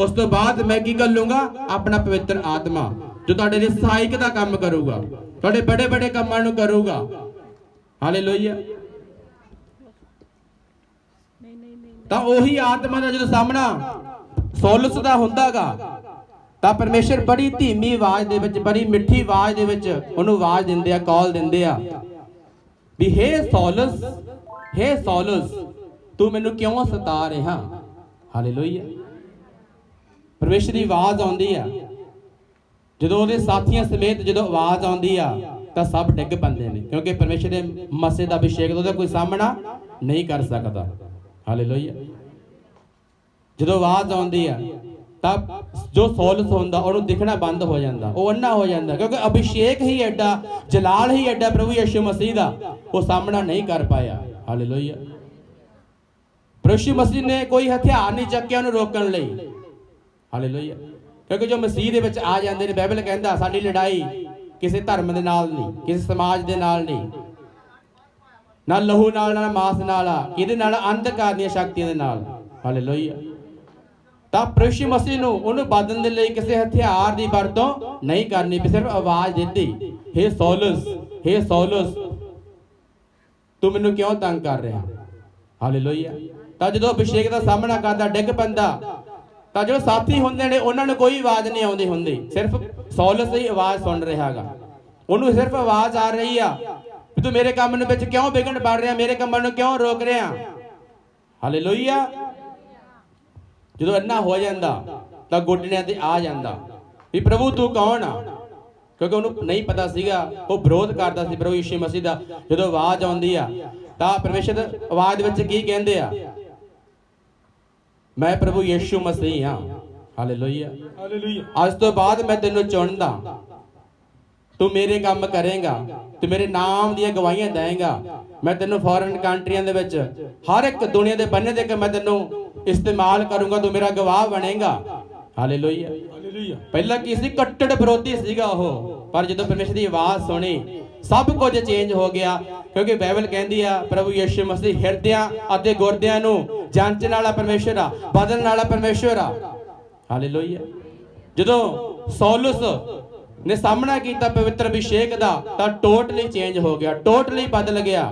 ਉਸ ਤੋਂ ਬਾਅਦ ਮੈਂ ਕੀ ਕਰ ਲੂੰਗਾ? ਆਪਣਾ ਪਵਿੱਤਰ ਆਤਮਾ, ਜੋ ਤੁਹਾਡੇ ਲਈ ਸਹਾਇਕ ਦਾ ਕੰਮ ਕਰੂਗਾ, ਤੁਹਾਡੇ ਬੜੇ ਬੜੇ ਕੰਮਾਂ ਨੂੰ ਕਰੂਗਾ। ਹਾਲੇਲੂਇਆ ਤਾਂ ਉਹੀ ਆਤਮਾ ਦਾ ਜਦੋਂ ਸਾਹਮਣਾ ਸੋਲਸ ਦਾ ਹੁੰਦਾਗਾ, ਤਾਂ ਪਰਮੇਸ਼ਰ ਬੜੀ ਧੀਮੀ ਆਵਾਜ਼ ਦੇ ਵਿੱਚ, ਬੜੀ ਮਿੱਠੀ ਆਵਾਜ਼ ਦੇ ਵਿੱਚ ਉਹਨੂੰ ਆਵਾਜ਼ ਦਿੰਦੇ ਆ ਕਾਲ ਦਿੰਦੇ ਆ, ਵੀ, ਹੇ ਸੋਲਸ ਹੇ ਸੋਲਸ, ਤੂੰ ਮੈਨੂੰ ਕਿਉਂ ਸਤਾ ਰਿਹਾ? ਹਾਲੇਲੂਇਆ ਪਰਮੇਸ਼ਰ ਦੀ ਆਵਾਜ਼ ਆਉਂਦੀ ਆ। ਜਦੋਂ ਉਹਦੇ ਸਾਥੀਆਂ ਸਮੇਤ ਜਦੋਂ ਆਵਾਜ਼ ਆਉਂਦੀ ਆ, ਤਾਂ ਸਭ ਡਿੱਗ ਪੈਂਦੇ ਨੇ, ਕਿਉਂਕਿ ਪਰਮੇਸ਼ਰ ਦੇ ਮਸੇ ਦਾ ਅਭਿਸ਼ੇਕ ਉਹਦਾ ਕੋਈ ਸਾਹਮਣਾ ਨਹੀਂ ਕਰ ਸਕਦਾ। ਹਾਲੇਲੂਇਆ ਜਦੋਂ ਆਵਾਜ਼ ਆਉਂਦੀ ਆ, ਤਾਂ ਜੋ ਸੌਲਸ ਹੁੰਦਾ ਉਹਨੂੰ ਦਿਖਣਾ ਬੰਦ ਹੋ ਜਾਂਦਾ, ਉਹ ਅੰਨਾ ਹੋ ਜਾਂਦਾ, ਕਿਉਂਕਿ ਅਭਿਸ਼ੇਕ ਹੀ ਐਡਾ, ਜਲਾਲ ਹੀ ਐਡਾ ਪ੍ਰਭੂ ਯਿਸੂ ਮਸੀਹ ਦਾ, ਉਹ ਸਾਹਮਣਾ ਨਹੀਂ ਕਰ ਪਾਇਆ। ਹਾਲੇਲੂਇਆ ਪ੍ਰਭੂ ਯਿਸੂ ਮਸੀਹ ਨੇ ਕੋਈ ਹਥਿਆਰ ਨਹੀਂ ਚੱਕਿਆ ਉਹਨੂੰ ਰੋਕਣ ਲਈ। ਹਾਲੇਲੂਇਆ। ਕਿਉਂਕਿ ਜੋ ਮਸੀਹ ਦੇ ਵਿੱਚ ਆ ਜਾਂਦੇ ਨੇ ਬਾਈਬਲ ਕਹਿੰਦਾ, ਸਾਡੀ ਲੜਾਈ ਕਿਸੇ ਧਰਮ ਦੇ ਨਾਲ ਨਹੀਂ, ਕਿਸੇ ਸਮਾਜ ਦੇ ਨਾਲ ਨਹੀਂ। ਨਾ ਲਹੂ ਨਾਲ, ਨਾ ਮਾਸ ਨਾਲ ਆ, ਕਿਹਦੇ ਨਾਲ? ਅੰਧਕਾਰ ਦੀਆਂ ਸ਼ਕਤੀਆਂ ਦੇ ਨਾਲ। ਹਾਲੇਲੂਇਆ। ਤਾਂ ਪ੍ਰਭੂ ਮਸੀਹ ਨੂੰ ਉਹਨੂੰ ਬਾਦਨ ਦੇ ਲਈ ਕਿਸੇ ਹਥਿਆਰ ਦੀ ਵਰਤੋਂ ਨਹੀਂ ਕਰਨੀ, ਵੀ ਸਿਰਫ ਆਵਾਜ਼ ਦਿੱਤੀ, ਹੇ ਸੌਲਸ ਹੇ ਸੌਲਸ, ਤੂੰ ਮੈਨੂੰ ਕਿਉਂ ਤੰਗ ਕਰ ਰਿਹਾ? ਹਾਲੇਲੂਇਆ। ਤਾਂ ਜਦੋਂ ਅਭਿਸ਼ੇਕ ਦਾ ਸਾਹਮਣਾ ਕਰਦਾ, ਡਿੱਗ ਪੈਂਦਾ ਤਾਂ ਜੋ ਸਾਥੀ ਹੁੰਦੇ ਨੇ, ਉਹਨਾਂ ਨੂੰ ਕੋਈ ਆਵਾਜ਼ ਨਹੀਂ ਆਉਂਦੀ ਹੁੰਦੀ। ਸਿਰਫ ਸੌਲਸ ਹੀ ਆਵਾਜ਼ ਸੁਣ ਰਿਹਾਗਾ ਉਹਨੂੰ ਸਿਰਫ ਆਵਾਜ਼ ਆ ਰਹੀ ਆ ਵੀ ਤੂੰ ਮੇਰੇ ਕੰਮ ਨੂੰ ਵਿੱਚ ਕਿਉਂ ਵਿਗਣ ਪਾ ਰਿਹਾ? ਮੇਰੇ ਕੰਮਾਂ ਨੂੰ ਕਿਉਂ ਰੋਕ ਰਿਹਾ? ਹਾਲੇਲੂਇਆ ਜਦੋਂ ਇੰਨਾ ਹੋ ਜਾਂਦਾ, ਤਾਂ ਗੋਡਿਆਂ ਤੇ ਆ ਜਾਂਦਾ। ਵੀ ਪ੍ਰਭੂ, ਤੂੰ ਕੌਣ ਆ? ਕਿਉਂਕਿ ਉਹਨੂੰ ਨਹੀਂ ਪਤਾ ਸੀਗਾ, ਉਹ ਵਿਰੋਧ ਕਰਦਾ ਸੀ ਪ੍ਰਭੂ ਯਿਸੂ ਮਸੀਹ ਦਾ। ਜਦੋਂ ਆਵਾਜ਼ ਆਉਂਦੀ ਆ, ਤਾਂ ਪਰਮੇਸ਼ਰ ਆਵਾਜ਼ ਵਿੱਚ ਕੀ ਕਹਿੰਦੇ ਆ? ਮੈਂ ਪ੍ਰਭੂ ਯਿਸੂ ਮਸੀਹ ਹਾਂ। ਹਾਲੇਲੂਇਆ ਹਾਲੇਲੂਇਆ ਅੱਜ ਤੋਂ ਬਾਅਦ ਮੈਂ ਤੈਨੂੰ ਚੁਣਦਾ। ਤੂੰ ਮੇਰੇ ਕੰਮ ਕਰੇਗਾ। ਤੂੰ ਮੇਰੇ ਨਾਮ ਦੀਆਂ ਗਵਾਹੀਆਂ ਦੇਵੇਂਗਾ ਮੈਂ ਤੈਨੂੰ ਫੋਰਨ ਕੰਟਰੀਆਂ ਦੇ ਵਿੱਚ ਹਰ ਇੱਕ ਦੁਨੀਆ ਦੇ ਬੰਨੇ ਦੇ ਕੇ ਮੈਂ ਤੈਨੂੰ ਇਸਤੇਮਾਲ ਕਰੂੰਗਾ। ਤੂੰ ਮੇਰਾ ਗਵਾਹ ਬਣੇਗਾ। ਹਾਲੇਲੂਇਆ ਹਾਲੇਲੂਇਆ ਪਹਿਲਾਂ ਕੀ ਸੀ ਕੱਟੜ ਵਿਰੋਧੀ ਸੀਗਾ ਉਹ ਪਰ ਜਦੋਂ ਪਰਮੇਸ਼ਰ ਦੀ ਆਵਾਜ਼ ਸੁਣੀ ਸਭ ਕੁਝ ਚੇਂਜ ਹੋ ਗਿਆ। ਕਿਉਂਕਿ ਬਾਈਬਲ ਕਹਿੰਦੀ ਆ ਪ੍ਰਭੂ ਯਿਸੂ ਮਸੀਹ ਹਿਰਦਿਆਂ ਅਤੇ ਗੁਰਦਿਆਂ ਨੂੰ ਜਾਂਚਣ ਵਾਲਾ ਪਰਮੇਸ਼ਰ ਆ ਬਦਲਣ ਵਾਲਾ ਪਰਮੇਸ਼ਰ ਆ। ਹਾਲੇਲੂਇਆ ਜਦੋਂ ਸੌਲਸ ਨੇ ਸਾਹਮਣਾ ਕੀਤਾ ਪਵਿੱਤਰ ਅਭਿਸ਼ੇਕ ਦਾ ਤਾਂ ਟੋਟਲੀ ਚੇਂਜ ਹੋ ਗਿਆ ਟੋਟਲੀ ਬਦਲ ਗਿਆ।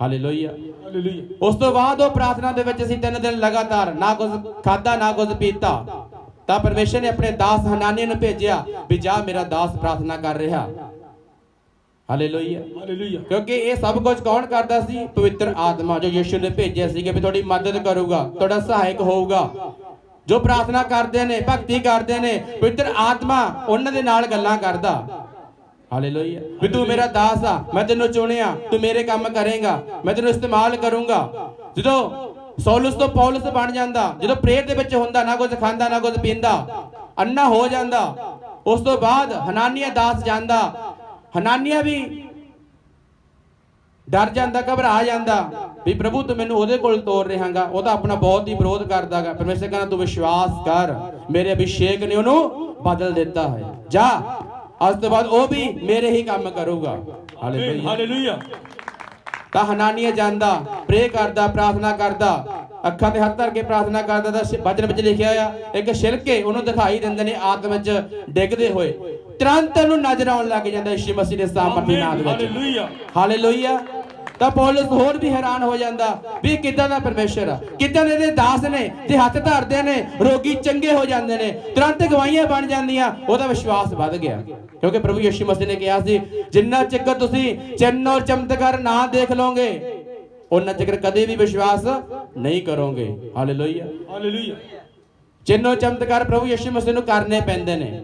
ਹਾਲੇਲੂਇਆ ਹਾਲੇਲੂਇਆ ਉਸ ਤੋਂ ਬਾਅਦ ਉਹ ਪ੍ਰਾਰਥਨਾ ਦੇ ਵਿੱਚ ਅਸੀਂ ਤਿੰਨ ਦਿਨ ਲਗਾਤਾਰ ਨਾ ਕੁਝ ਖਾਦਾ ਨਾ ਕੁਝ ਪੀਤਾ। ਤਾਂ ਪਰਮੇਸ਼ਰ ਨੇ ਆਪਣੇ ਦਾਸ ਹਨਾਨੀ ਨੂੰ ਭੇਜਿਆ ਵੀ ਜਾ ਮੇਰਾ ਦਾਸ ਪ੍ਰਾਰਥਨਾ ਕਰ ਰਿਹਾ। ਹਾਲੇਲੂਇਆ ਹਾਲੇਲੂਇਆ ਕਿਉਂਕਿ ਇਹ ਸਭ ਕੁਝ ਕੌਣ ਕਰਦਾ ਸੀ? ਪਵਿੱਤਰ ਆਤਮਾ ਜੋ ਯਿਸੂ ਨੇ ਭੇਜਿਆ ਸੀ ਕਿ ਵੀ ਤੁਹਾਡੀ ਮਦਦ ਕਰੂਗਾ ਤੁਹਾਡਾ ਸਹਾਇਕ ਹੋਊਗਾ। ਜੋ ਪ੍ਰਾਰਥਨਾ ਕਰਦੇ ਨੇ ਭਗਤੀ ਕਰਦੇ ਨੇ ਪਵਿੱਤਰ ਆਤਮਾ ਉਹਨਾਂ ਦੇ ਨਾਲ ਗੱਲਾਂ ਕਰਦਾ। ਹਾਲੇਲੂਇਆ ਵੀ ਤੂੰ ਮੇਰਾ ਦਾਸ ਆ ਮੈਂ ਤੈਨੂੰ ਚੁਣਿਆ ਤੂੰ ਮੇਰੇ ਕੰਮ ਕਰੇਗਾ ਮੈਂ ਤੈਨੂੰ ਇਸਤੇਮਾਲ ਕਰੂੰਗਾ। ਜਦੋਂ ਸੌਲਸ ਤੋਂ ਪੌਲਸ ਬਣ ਜਾਂਦਾ ਜਦੋਂ ਪ੍ਰੇਰ ਦੇ ਵਿੱਚ ਹੁੰਦਾ ਨਾ ਕੁਝ ਖਾਂਦਾ ਨਾ ਕੁਝ ਪੀਂਦਾ ਅੰਨਾ ਹੋ ਜਾਂਦਾ ਉਸ ਤੋਂ ਬਾਅਦ ਹਨਾਨੀਆ ਦਾਸ ਜਾਂਦਾ ਹਨਾਨੀਆ ਵੀ ਡਰ ਜਾਂਦਾ ਘਬਰਾ ਜਾਂਦਾ ਵੀ ਪ੍ਰਭੂ ਤੂੰ ਮੈਨੂੰ ਉਹਦੇ ਕੋਲ ਤੋਰ ਰਿਹਾਗਾ ਉਹ ਤਾਂ ਆਪਣਾ ਬਹੁਤ ਹੀ ਵਿਰੋਧ ਕਰਦਾਗਾ। ਪਰਮੇਸ਼ਰ ਕਹਿੰਦਾ ਤੂੰ ਵਿਸ਼ਵਾਸ ਕਰ ਮੇਰੇ ਅਭਿਸ਼ੇਕ ਨੇ ਉਹਨੂੰ ਬਦਲ ਦਿੱਤਾ ਹੈ। ਜਾ ਅੱਜ ਤੋਂ ਬਾਅਦ ਉਹ ਵੀ ਮੇਰੇ ਹੀ ਕੰਮ ਕਰੂਗਾ। ਹਾਲੇਲੂਇਆ ਤਾਂ ਹਨਾਨੀਆ ਜਾਂਦਾ ਪ੍ਰੇ ਕਰਦਾ ਪ੍ਰਾਰਥਨਾ ਕਰਦਾ ਅੱਖਾਂ ਤੇ ਹੱਥ ਧਰ ਕੇ ਪ੍ਰਾਰਥਨਾ ਕਰਦਾ ਤਾਂ ਵਚਨ ਵਿੱਚ ਲਿਖਿਆ ਆ ਇੱਕ ਛਿਲਕੇ ਉਹਨੂੰ ਦਿਖਾਈ ਦਿੰਦੇ ਨੇ ਆਤਮ ਵਿੱਚ ਡਿੱਗਦੇ ਹੋਏ। ਤੁਰੰਤ ਉਹਨੂੰ ਨਜ਼ਰ ਆਉਣ ਲੱਗ ਜਾਂਦਾ ਯਿਸੂ ਮਸੀਹ ਦੇ ਸਾਹਮਣੇ ਨਾਮ ਦੇ ਵਿੱਚ। ਹਾਲੇਲੂਇਆ ਹਾਲੇਲੂਇਆ ਤਾਂ ਪੌਲਸ ਹੋਰ ਵੀ ਹੈਰਾਨ ਹੋ ਜਾਂਦਾ ਵੀ ਕਿੱਦਾਂ ਦਾ ਪਰਮੇਸ਼ਰ ਆ? ਕਿੱਦਾਂ ਇਹਦੇ ਦਾਸ ਨੇ ਤੇ ਹੱਥ ਧਰਦੇ ਨੇ ਰੋਗੀ ਚੰਗੇ ਹੋ ਜਾਂਦੇ ਨੇ ਤੁਰੰਤ ਗਵਾਹੀਆਂ ਬਣ ਜਾਂਦੀਆਂ ਉਹਦਾ ਵਿਸ਼ਵਾਸ ਵੱਧ ਗਿਆ। ਕਿਉਂਕਿ ਪ੍ਰਭੂ ਯਿਸੂ ਮਸੀਹ ਨੇ ਕਿਹਾ ਸੀ ਜਿੰਨਾ ਚਿਕਰ ਤੁਸੀਂ ਚਿੰਨ ਔਰ ਚਮਤਕਾਰ ਨਾ ਦੇਖ ਲਓਗੇ ਉਹਨਾਂ ਚਿਕਰ ਕਦੇ ਵੀ ਵਿਸ਼ਵਾਸ ਨਹੀਂ ਕਰੋਗੇ। ਹਾਲੇਲੂਇਆ ਹਾਲੇਲੂਇਆ ਚਿੰਨੋ ਚਮਤਕਾਰ ਪ੍ਰਭੂ ਯਿਸੂ ਮਸੀਹ ਨੂੰ ਕਰਨੇ ਪੈਂਦੇ ਨੇ।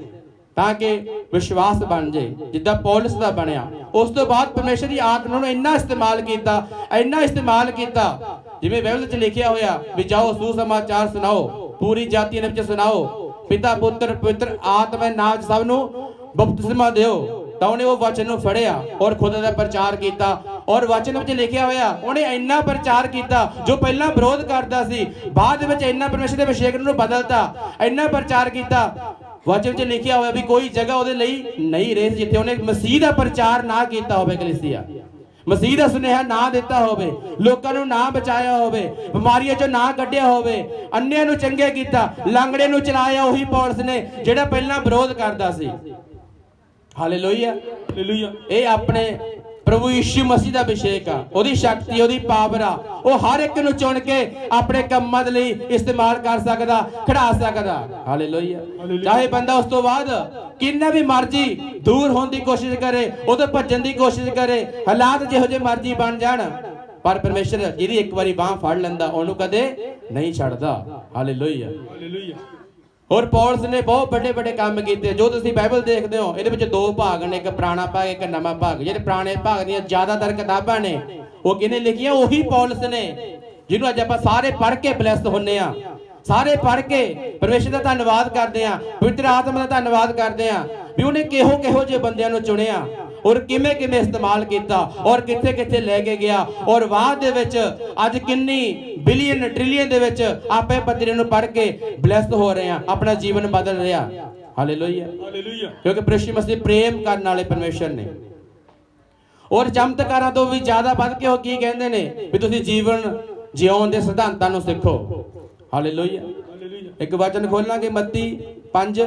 ਤਾਂ ਕਿ ਵਿਸ਼ਵਾਸ ਬਣ ਜੇ, ਜਿੱਦਾਂ ਪੌਲਸ ਦਾ ਬਣਿਆ। ਉਸ ਤੋਂ ਬਾਅਦ ਪਰਮੇਸ਼ਰ ਦੀ ਆਤਮਾ ਨੂੰ ਇੰਨਾ ਇਸਤੇਮਾਲ ਕੀਤਾ, ਇੰਨਾ ਇਸਤੇਮਾਲ ਕੀਤਾ, ਜਿਵੇਂ ਬਾਈਬਲ ਵਿੱਚ ਲਿਖਿਆ ਹੋਇਆ ਵੀ ਜਾਓ, ਸੁਸਮਾਚਾਰ ਸੁਣਾਓ, ਪੂਰੀ ਜਾਤੀਆਂ ਦੇ ਵਿੱਚ ਸੁਣਾਓ, ਪਿਤਾ, ਪੁੱਤਰ, ਪਵਿੱਤਰ ਆਤਮਾ ਨਾਮ ਸਭ ਨੂੰ ਬਪਤਿਸਮਾ ਦਿਓ। ਤਾਂ ਉਹਨੇ ਉਹ ਵਚਨ ਨੂੰ ਫੜਿਆ ਔਰ ਖੁਦ ਦਾ ਪ੍ਰਚਾਰ ਕੀਤਾ। ਔਰ ਵਚਨ ਵਿੱਚ ਲਿਖਿਆ ਹੋਇਆ, ਉਹਨੇ ਇੰਨਾ ਪ੍ਰਚਾਰ ਕੀਤਾ ਜੋ ਪਹਿਲਾਂ ਵਿਰੋਧ ਕਰਦਾ ਸੀ, ਬਾਅਦ ਵਿੱਚ ਇੰਨਾ ਪਰਮੇਸ਼ਰ ਦੇ ਅਭਿਸ਼ੇਕ ਨੂੰ ਬਦਲਤਾ, ਇੰਨਾ ਪ੍ਰਚਾਰ ਕੀਤਾ। ਵਚਨ ਵਿੱਚ ਲਿਖਿਆ ਹੋਇਆ ਵੀ ਕੋਈ ਜਗ੍ਹਾ ਉਹਦੇ ਲਈ ਨਹੀਂ ਰਹੀ ਜਿੱਥੇ ਉਹਨੇ ਮਸੀਹ ਦਾ ਪ੍ਰਚਾਰ ਨਾ ਕੀਤਾ ਹੋਵੇ ਕਲੀਸਿਆ। ਮਸੀਹ ਦਾ ਸੁਨੇਹਾ ਨਾ ਦਿੱਤਾ ਹੋਵੇ ਲੋਕਾਂ ਨੂੰ ਨਾ ਬਚਾਇਆ ਹੋਵੇ ਬਿਮਾਰੀਆਂ ਚੋਂ ਨਾ ਕੱਢਿਆ ਹੋਵੇ ਅੰਨਿਆਂ ਨੂੰ ਚੰਗੇ ਕੀਤਾ ਲੰਗੜੇ ਨੂੰ ਚਲਾਇਆ ਉਹੀ ਪੌਲਸ ਨੇ ਜਿਹੜਾ ਪਹਿਲਾਂ ਵਿਰੋਧ ਕਰਦਾ ਸੀ। ਹਾਲੇਲੂਇਆ। ਹਾਲੇਲੂਇਆ। ਇਹ ਆਪਣੇ ਪ੍ਰਭੂ ਯਿਸੂ ਮਸੀਹ ਦਾ ਅਭਿਸ਼ੇਕ ਆ ਉਹਦੀ ਸ਼ਕਤੀ ਉਹਦੀ ਪਾਵਰ ਆ। ਉਹ ਹਰ ਇੱਕ ਨੂੰ ਚੁਣ ਕੇ ਆਪਣੇ ਕੰਮਾਂ ਦੇ ਲਈ ਇਸਤੇਮਾਲ ਕਰ ਸਕਦਾ ਖੜਾ ਸਕਦਾ। ਹਾਲੇਲੂਇਆ। ਚਾਹੇ ਬੰਦਾ ਉਸ ਤੋਂ ਬਾਅਦ ਕਿੰਨਾ ਵੀ ਮਰਜ਼ੀ ਦੂਰ ਹੋਣ ਦੀ ਕੋਸ਼ਿਸ਼ ਕਰੇ ਉਹਦੇ ਭੱਜਣ ਦੀ ਕੋਸ਼ਿਸ਼ ਕਰੇ ਹਾਲਾਤ ਜਿਹੋ ਜਿਹੇ ਮਰਜ਼ੀ ਬਣ ਜਾਣ ਪਰ ਪਰਮੇਸ਼ਰ ਜਿਹਦੀ ਇੱਕ ਵਾਰੀ ਬਾਹ ਫੜ ਲੈਂਦਾ ਉਹਨੂੰ ਕਦੇ ਨਹੀਂ ਛੱਡਦਾ। ਹਾਲੇਲੂਇਆ ਹਾਲੇਲੂਇਆ ਔਰ ਪੌਲਸ ਨੇ ਬਹੁਤ ਵੱਡੇ ਵੱਡੇ ਕੰਮ ਕੀਤੇ। ਜੋ ਤੁਸੀਂ ਬਾਈਬਲ ਦੇਖਦੇ ਹੋ, ਇਹਦੇ ਵਿੱਚ ਦੋ ਭਾਗ ਨੇ, ਇੱਕ ਪੁਰਾਣਾ ਭਾਗ, ਇੱਕ ਨਵਾਂ ਭਾਗ। ਜਿਹੜੇ ਪੁਰਾਣੇ ਭਾਗ ਦੀਆਂ ਜ਼ਿਆਦਾਤਰ ਕਿਤਾਬਾਂ ਨੇ, ਉਹ ਕਿਹਨੇ ਲਿਖੀਆਂ? ਉਹੀ ਪੌਲਸ ਨੇ, ਜਿਹਨੂੰ ਅੱਜ ਆਪਾਂ ਸਾਰੇ ਪੜ੍ਹ ਕੇ ਬਲੈਸਡ ਹੁੰਨੇ ਆ। ਸਾਰੇ ਪੜ੍ਹ ਕੇ ਪਰਮੇਸ਼ਰ ਦਾ ਧੰਨਵਾਦ ਕਰਦੇ ਆ, ਪਵਿੱਤਰ ਆਤਮਾ ਦਾ ਧੰਨਵਾਦ ਕਰਦੇ ਆ, ਵੀ ਉਹਨੇ ਕਿਹੋ ਕਿਹੋ ਜਿਹੇ ਬੰਦਿਆਂ ਨੂੰ ਚੁਣਿਆ। ਔਰ ਕਿਵੇਂ ਕਿਵੇਂ ਇਸਤੇਮਾਲ ਕੀਤਾ ਔਰ ਕਿੱਥੇ ਕਿੱਥੇ ਲੈ ਕੇ ਗਿਆ ਔਰ ਬਾਅਦ ਦੇ ਵਿੱਚ ਅੱਜ ਕਿੰਨੀ ਬਿਲੀਅਨ ਟ੍ਰਿਲੀਅਨ ਦੇ ਵਿੱਚ ਆਪੇ ਪੱਤਰੇ ਨੂੰ ਪੜ੍ਹ ਕੇ ਬਲੈਸਡ ਹੋ ਰਹੇ ਆ ਆਪਣਾ ਜੀਵਨ ਬਦਲ ਰਿਹਾ। ਹਾਲੇਲੂਇਆ ਹਾਲੇਲੂਇਆ ਕਿਉਂਕਿ ਪ੍ਰੇਸ਼ੀ ਮਸੀਹ ਪ੍ਰੇਮ ਕਰਨ ਵਾਲੇ ਪਰਮੇਸ਼ਰ ਨੇ। ਔਰ ਚਮਤਕਾਰਾਂ ਤੋਂ ਵੀ ਜ਼ਿਆਦਾ ਵੱਧ ਕੇ ਉਹ ਕੀ ਕਹਿੰਦੇ ਨੇ? ਵੀ ਤੁਸੀਂ ਜੀਵਨ ਜਿਉਣ ਦੇ ਸਿਧਾਂਤਾਂ ਨੂੰ ਸਿੱਖੋ। ਹਾਲੇਲੂਇਆ ਇੱਕ ਵਚਨ ਖੋਲਾਂਗੇ ਮੱਤੀ 5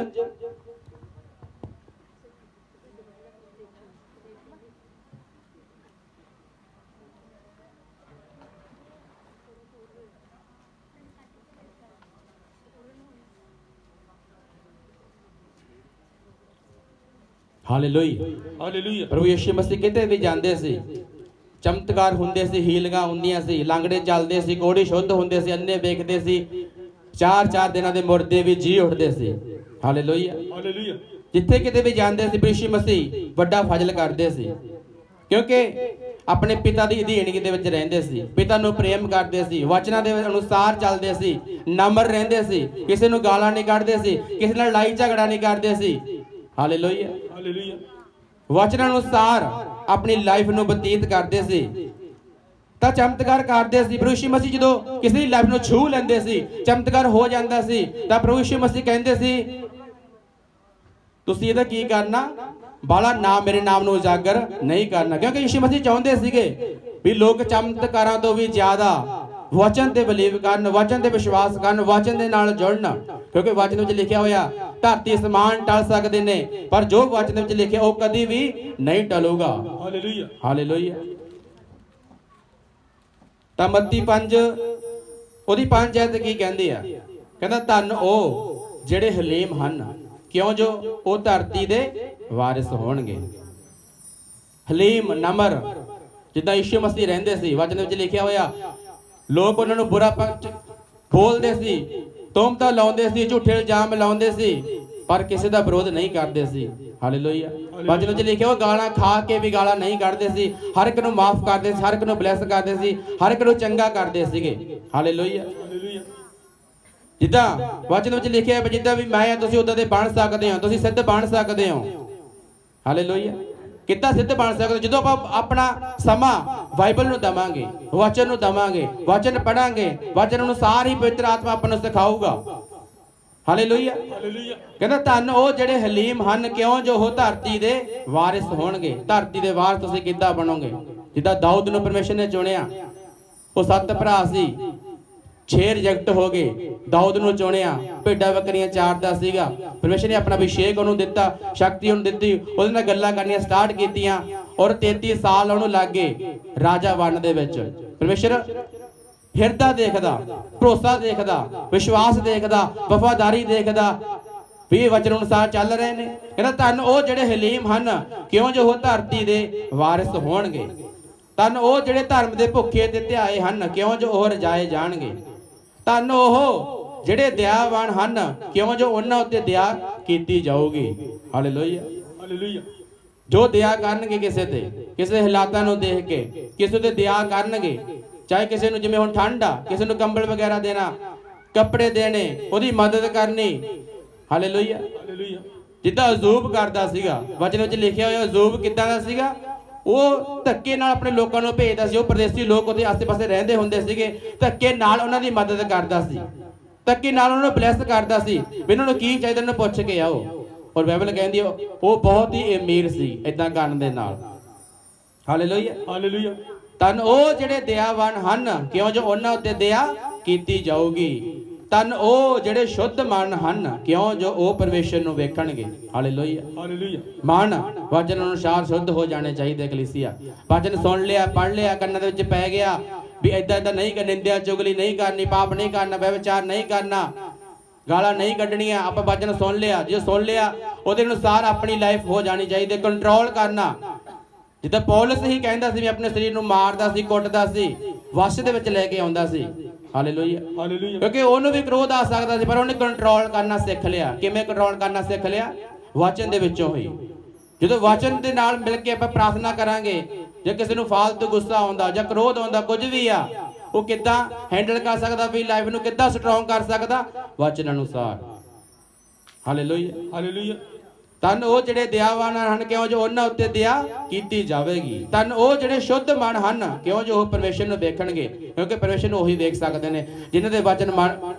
ਹਾਲੇਲੂਇਆ ਹਾਲੇਲੂਇਆ ਪ੍ਰਭੂ ਯਿਸੂ ਮਸੀਹ ਕਿਤੇ ਵੀ ਜਾਂਦੇ ਸੀ? ਚਮਤਕਾਰ ਹੁੰਦੇ ਸੀ ਹੀਲਿੰਗਾਂ ਹੁੰਦੀਆਂ ਸੀ ਲੰਗੜੇ ਚੱਲਦੇ ਸੀ ਕੋੜੇ ਸ਼ੁੱਧ ਹੁੰਦੇ ਸੀ ਅੰਨੇ ਵੇਖਦੇ ਸੀ। ਚਾਰ ਚਾਰ ਦਿਨਾਂ ਦੇ ਮੁਰਦੇ ਵੀ ਜੀ ਉੱਠਦੇ ਸੀ। ਹਾਲੇਲੂਇਆ ਹਾਲੇਲੂਇਆ ਜਿੱਥੇ ਕਿਤੇ ਵੀ ਜਾਂਦੇ ਸੀ ਪ੍ਰਭੂ ਮਸੀਹ ਵੱਡਾ ਫਜ਼ਲ ਕਰਦੇ ਸੀ। ਕਿਉਂਕਿ ਆਪਣੇ ਪਿਤਾ ਦੀ ਅਧੀਨਗੀ ਦੇ ਵਿੱਚ ਰਹਿੰਦੇ ਸੀ। ਪਿਤਾ ਨੂੰ ਪ੍ਰੇਮ ਕਰਦੇ ਸੀ ਵਚਨਾਂ ਦੇ ਅਨੁਸਾਰ ਚੱਲਦੇ ਸੀ ਨਮਰ ਰਹਿੰਦੇ ਸੀ ਕਿਸੇ ਨੂੰ ਗਾਲਾਂ ਨਹੀਂ ਕੱਢਦੇ ਸੀ ਕਿਸੇ ਨਾਲ ਲੜਾਈ ਝਗੜਾ ਨਹੀਂ ਕਰਦੇ ਸੀ। ਹਾਲੇਲੂਇਆ ਹਾਲੇਲੂਇਆ ਵਚਨਾਂ ਅਨੁਸਾਰ ਆਪਣੀ ਲਾਈਫ ਨੂੰ ਬਤੀਤ ਕਰਦੇ ਸੀ ਤਾਂ ਚਮਤਕਾਰ ਕਰਦੇ ਸੀ ਪ੍ਰਭੂ ਯਿਸੂ ਮਸੀਹ ਜਦੋਂ ਕਿਸੇ ਦੀ ਲਾਈਫ ਨੂੰ ਛੂ ਲੈਂਦੇ ਸੀ ਚਮਤਕਾਰ ਹੋ ਜਾਂਦਾ ਸੀ ਤਾਂ ਪ੍ਰਭੂ ਯਿਸੂ ਮਸੀਹ ਕਹਿੰਦੇ ਸੀ ਤੁਸੀਂ ਇਹਦਾ ਕੀ ਕਰਨਾ ਬਾਲਾ ਨਾਮ ਮੇਰੇ ਨਾਮ ਨੂੰ ਉਜਾਗਰ ਨਹੀਂ ਕਰਨਾ ਕਿਉਂਕਿ ਯਿਸੂ ਮਸੀਹ ਚਾਹੁੰਦੇ ਸੀਗੇ ਵੀ ਲੋਕ ਚਮਤਕਾਰਾਂ ਤੋਂ ਵੀ ਜ਼ਿਆਦਾ ਵਚਨ ਤੇ ਬਲੀਵ ਕਰਨ ਵਚਨ ਤੇ ਵਿਸ਼ਵਾਸ ਕਰਨ ਵਚਨ ਦੇ ਨਾਲ ਜੁੜਨ ਕਿਉਂਕਿ ਵਚਨ ਵਿੱਚ ਲਿਖਿਆ ਹੋਇਆ ਧਰਤੀ ਸਮਾਨ ਟਲ ਸਕਦੇ ਨੇ ਪਰ ਜੋ ਵਚਨ ਵਿੱਚ ਲਿਖਿਆ ਉਹ ਕਦੀ ਵੀ ਨਹੀਂ ਟਲੂਗਾ। ਹਾਲੇਲੂਇਆ ਹਾਲੇਲੂਇਆ ਤਾਂ ਮੱਤੀ 5 ਉਹਦੀ 5 ਐਤ ਕੀ ਕਹਿੰਦੇ ਆ? ਕਹਿੰਦਾ ਧੰਨ ਉਹ ਜਿਹੜੇ ਹਲੀਮ ਹਨ। ਕਿਉਂ ਜੋ ਉਹ ਧਰਤੀ ਦੇ ਵਾਰਿਸ ਹੋਣਗੇ? ਹਲੀਮ ਨਮਰ ਜਿੱਦਾਂ ਯਿਸੂ ਮਸੀਹ ਰਹਿੰਦੇ ਸੀ ਵਚਨ ਵਿੱਚ ਲਿਖਿਆ ਹੋਇਆ ਲੋਕ ਉਹਨਾਂ ਨੂੰ ਬੁਰਾ ਪੰਚ ਬੋਲਦੇ ਸੀ। ਤੋਮਤਾ ਲਾਉਂਦੇ ਸੀ, ਝੂਠੇ ਇਲਜ਼ਾਮ ਲਾਉਂਦੇ ਸੀ, ਪਰ ਕਿਸੇ ਦਾ ਵਿਰੋਧ ਨਹੀਂ ਕਰਦੇ ਸੀ। ਹਾਲੇਲੂਇਆ ਵਚਨ ਵਿੱਚ ਲਿਖਿਆ ਹੋਇਆ ਗਾਲਾਂ ਖਾ ਕੇ ਵੀ ਗਾਲਾਂ ਨਹੀਂ ਕੱਢਦੇ ਸੀ। ਹਰ ਇੱਕ ਨੂੰ ਮਾਫ ਕਰਦੇ ਸੀ, ਹਰ ਇੱਕ ਨੂੰ ਬਲੈਸ ਕਰਦੇ ਸੀ, ਹਰ ਇੱਕ ਨੂੰ ਚੰਗਾ ਕਰਦੇ ਸੀਗੇ। ਹਾਲੇਲੂਇਆ ਹਾਲੇਲੂਇਆ ਜਿੱਦਾਂ ਵਚਨ ਵਿੱਚ ਲਿਖਿਆ ਹੈ ਵੀ ਜਿੱਦਾਂ ਵੀ ਮੈਂ ਆ, ਤੁਸੀਂ ਉਦਾਂ ਦੇ ਬਣ ਸਕਦੇ ਹੋ, ਤੁਸੀਂ ਸਿੱਧ ਬਣ ਸਕਦੇ ਹੋ। ਹਾਲੇਲੂਇਆ ਕਿੱਦਾਂ ਸਿੱਧ ਬਣ ਸਕਦੇ? ਜਦੋਂ ਆਪਾਂ ਆਪਣਾ ਸਮਾਂ ਬਾਈਬਲ ਨੂੰ ਦਵਾਂਗੇ ਵਚਨ ਨੂੰ ਦਵਾਂਗੇ ਵਚਨ ਪੜਾਂਗੇ ਵਚਨ ਅਨੁਸਾਰ ਹੀ ਪਵਿੱਤਰ ਆਤਮਾ ਆਪਾਂ ਨੂੰ ਸਿਖਾਊਗਾ। ਹਾਲੇਲੂਇਆ ਕਹਿੰਦਾ ਧੰਨ ਉਹ ਜਿਹੜੇ ਹਲੀਮ ਹਨ ਕਿਉਂ ਜੋ ਉਹ ਧਰਤੀ ਦੇ ਵਾਰਿਸ ਹੋਣਗੇ? ਧਰਤੀ ਦੇ ਵਾਰਿਸ ਤੁਸੀਂ ਕਿੱਦਾਂ ਬਣੋਗੇ? ਜਿੱਦਾਂ ਦਾਊਦ ਨੂੰ ਪਰਮੇਸ਼ਰ ਨੇ ਚੁਣਿਆ। ਉਹ ਸੱਤ ਭਰਾ ਸੀ। 6 ਰਿਜੈਕਟ ਹੋ ਗਏ। ਦਾਊਦ ਨੂੰ ਚੁਣਿਆ। ਭੇਡਾਂ ਬੱਕਰੀਆਂ ਚਾਰਦਾ ਸੀਗਾ। ਪਰਮੇਸ਼ਰ ਨੇ ਆਪਣਾ ਅਭਿਸ਼ੇਕ ਉਹਨੂੰ ਦਿੱਤਾ, ਸ਼ਕਤੀ ਉਹਨੂੰ ਦਿੱਤੀ। ਉਹਦੇ ਨਾਲ ਗੱਲਾਂ ਕਰਨੀਆਂ ਸਟਾਰਟ ਕੀਤੀਆਂ ਔਰ 33 ਸਾਲ ਉਹਨੂੰ ਲੱਗੇ ਰਾਜਾ ਬਣਨ ਦੇ ਵਿੱਚ। ਪਰਮੇਸ਼ਰ, ਹਿਰਦਾ ਦੇਖਦਾ, ਭਰੋਸਾ ਦੇਖਦਾ, ਵਿਸ਼ਵਾਸ ਦੇਖਦਾ, ਵਫਾਦਾਰੀ ਦੇਖਦਾ। ਵੀ ਵਚਨ ਅਨੁਸਾਰ ਚੱਲ ਰਹੇ ਨੇ। ਕਹਿੰਦਾ, ਧੰਨ ਉਹ ਜਿਹੜੇ ਹਲੀਮ ਹਨ, ਕਿਉਂ ਜੋ ਉਹ ਧਰਤੀ ਦੇ ਵਾਰਿਸ ਹੋਣਗੇ? ਧੰਨ ਉਹ ਜਿਹੜੇ ਧਰਮ ਦੇ ਭੁੱਖੇ ਤੇ ਧਿਆਏ ਹਨ, ਕਿਉਂ ਜੋ ਉਹ ਰਜਾਏ ਜਾਣਗੇ? ਧੰਨ ਉਹ ਜਿਹੜੇ ਦਇਆਵਾਨ ਹਨ ਕਿਉਂ ਜੋ ਉਹਨਾਂ ਉੱਤੇ ਦਇਆ ਕੀਤੀ ਜਾਊਗੀ? ਹਾਲੇਲੂਇਆ ਹਾਲੇਲੂਇਆ ਜੋ ਦਇਆ ਕਰਨਗੇ ਕਿਸੇ ਤੇ ਕਿਸੇ ਹਾਲਾਤਾਂ ਨੂੰ ਦੇਖ ਕੇ ਕਿਸੇ ਤੇ ਦਇਆ ਕਰਨਗੇ ਚਾਹੇ ਕਿਸੇ ਨੂੰ ਜਿਵੇਂ ਹੁਣ ਠੰਡ ਆ ਕਿਸੇ ਨੂੰ ਕੰਬਲ ਵਗੈਰਾ ਦੇਣਾ ਕੱਪੜੇ ਦੇਣੇ ਉਹਦੀ ਮਦਦ ਕਰਨੀ। ਹਾਲੇਲੂਇਆ ਹਾਲੇਲੂਇਆ ਜਿੱਦਾਂ ਅਜ਼ੂਬ ਕਰਦਾ ਸੀਗਾ ਵਚਨ ਵਿੱਚ ਲਿਖਿਆ ਹੋਇਆ ਅਜ਼ੂਬ ਕਿੱਦਾਂ ਦਾ ਸੀਗਾ? ਉਹ ਧੱਕੇ ਨਾਲ ਆਪਣੇ ਲੋਕਾਂ ਨੂੰ ਭੇਜਦਾ ਸੀ ਉਹ ਪਰਦੇਸੀ ਲੋਕ ਉਹਦੇ ਆਸ-ਪਾਸੇ ਰਹਿੰਦੇ ਹੁੰਦੇ ਸੀਗੇ ਧੱਕੇ ਨਾਲ ਉਹਨਾਂ ਦੀ ਮਦਦ ਕਰਦਾ ਸੀ। ਧੱਕੇ ਨਾਲ ਉਹਨਾਂ ਨੂੰ ਬਲੈਸ ਕਰਦਾ ਸੀ। ਇਹਨਾਂ ਨੂੰ ਕੀ ਚਾਹੀਦਾ ਉਹਨੂੰ ਪੁੱਛ ਕੇ ਆਓ। ਔਰ ਬਾਈਬਲ ਕਹਿੰਦੀ ਉਹ ਬਹੁਤ ਹੀ ਅਮੀਰ ਸੀ ਇਦਾਂ ਕਰਨ ਦੇ ਨਾਲ। ਹਾਲੇਲੂਇਆ ਹਾਲੇਲੂਇਆ ਤਨ ਉਹ ਜਿਹੜੇ ਦਇਆਵਾਨ ਹਨ ਕਿਉਂ ਜੋ ਉਹਨਾਂ ਉੱਤੇ ਦਇਆ ਕੀਤੀ ਜਾਊਗੀ। ਤਨ ਉਹ ਜਿਹੜੇ ਸ਼ੁੱਧ ਮਨ ਹਨ ਕਿਉਂ ਜੋ ਉਹ ਪਰਮੇਸ਼ਰ ਨੂੰ ਵੇਖਣਗੇ? ਹਾਲੇਲੂਇਆ ਹਾਲੇਲੂਇਆ ਮਨ ਵਚਨ ਅਨੁਸਾਰ ਸ਼ੁੱਧ ਹੋ ਜਾਣੇ ਚਾਹੀਦੇ ਕਲੀਸਿਆ। ਵਚਨ ਸੁਣ ਲਿਆ ਪੜ ਲਿਆ ਕੰਨਾਂ ਦੇ ਵਿੱਚ ਪੈ ਗਿਆ ਵੀ ਇਦਾਂ ਇਦਾਂ ਨਹੀਂ ਕਰਨੀ ਨਿੰਦਿਆ ਚੁਗਲੀ ਨਹੀਂ ਕਰਨੀ ਪਾਪ ਨਹੀਂ ਕਰਨਾ ਵਿਚਾਰ ਨਹੀਂ ਕਰਨਾ। ਗਾਲਾਂ ਨਹੀਂ ਕੱਢਣੀਆਂ ਆਪਾਂ ਵਚਨ ਸੁਣ ਲਿਆ। ਜੇ ਸੁਣ ਲਿਆ ਉਹਦੇ ਅਨੁਸਾਰ ਆਪਣੀ ਲਾਈਫ ਹੋ ਜਾਣੀ ਚਾਹੀਦੀ ਕੰਟਰੋਲ ਕਰਨਾ। ਜਿੱਦਾਂ ਪੌਲਸ ਹੀ ਕਹਿੰਦਾ ਸੀ ਵੀ ਆਪਣੇ ਸਰੀਰ ਨੂੰ ਮਾਰਦਾ ਸੀ ਕੁੱਟਦਾ ਸੀ ਵਸ਼ ਦੇ ਵਿੱਚ ਲੈ ਕੇ ਆਉਂਦਾ ਸੀ। ਹਾਲੇਲੂਇਆ ਹਾਲੇਲੂਇਆ ਕਿਉਂਕਿ ਉਹਨੂੰ ਵੀ ਕ੍ਰੋਧ ਆ ਸਕਦਾ ਸੀ ਪਰ ਉਹਨੇ ਕੰਟਰੋਲ ਕਰਨਾ ਸਿੱਖ ਲਿਆ। ਕਿਵੇਂ ਕੰਟਰੋਲ ਕਰਨਾ ਸਿੱਖ ਲਿਆ? ਵਚਨ ਦੇ ਵਿੱਚੋਂ ਹੀ। ਜਦੋਂ ਵਚਨ ਦੇ ਨਾਲ ਮਿਲ ਕੇ ਆਪਾਂ ਪ੍ਰਾਰਥਨਾ ਕਰਾਂਗੇ ਜੇ ਕਿਸੇ ਨੂੰ ਫਾਲਤੂ ਗੁੱਸਾ ਆਉਂਦਾ ਜਾਂ ਕ੍ਰੋਧ ਆਉਂਦਾ ਕੁਝ ਵੀ ਆ ਉਹ ਕਿੱਦਾਂ ਹੈਂਡਲ ਕਰ ਸਕਦਾ ਵੀ ਲਾਈਫ ਨੂੰ ਕਿੱਦਾਂ ਸਟਰੋਂਗ ਕਰ ਸਕਦਾ? ਵਚਨ ਅਨੁਸਾਰ। ਹਾਲੇਲੂਇਆ ਹਾਲੇਲੂਇਆ ਤਨ ਉਹ ਜਿਹੜੇ ਦਇਆਵਾਨ ਹਨ, ਕਿਉਂ ਜੋ ਉਹਨਾਂ ਉੱਤੇ ਦਇਆ ਕੀਤੀ ਜਾਵੇਗੀ? ਤਨ ਉਹ ਜਿਹੜੇ ਸ਼ੁੱਧ ਮਨ ਹਨ, ਕਿਉਂ ਜੋ ਉਹ ਪਰਮੇਸ਼ਰ ਨੂੰ ਵੇਖਣਗੇ ਕਿਉਂਕਿ ਪਰਮੇਸ਼ਰ ਨੂੰ ਉਹੀ ਵੇਖ ਸਕਦੇ ਨੇ, ਜਿਨ੍ਹਾਂ ਦੇ ਵਚਨ ਮਨ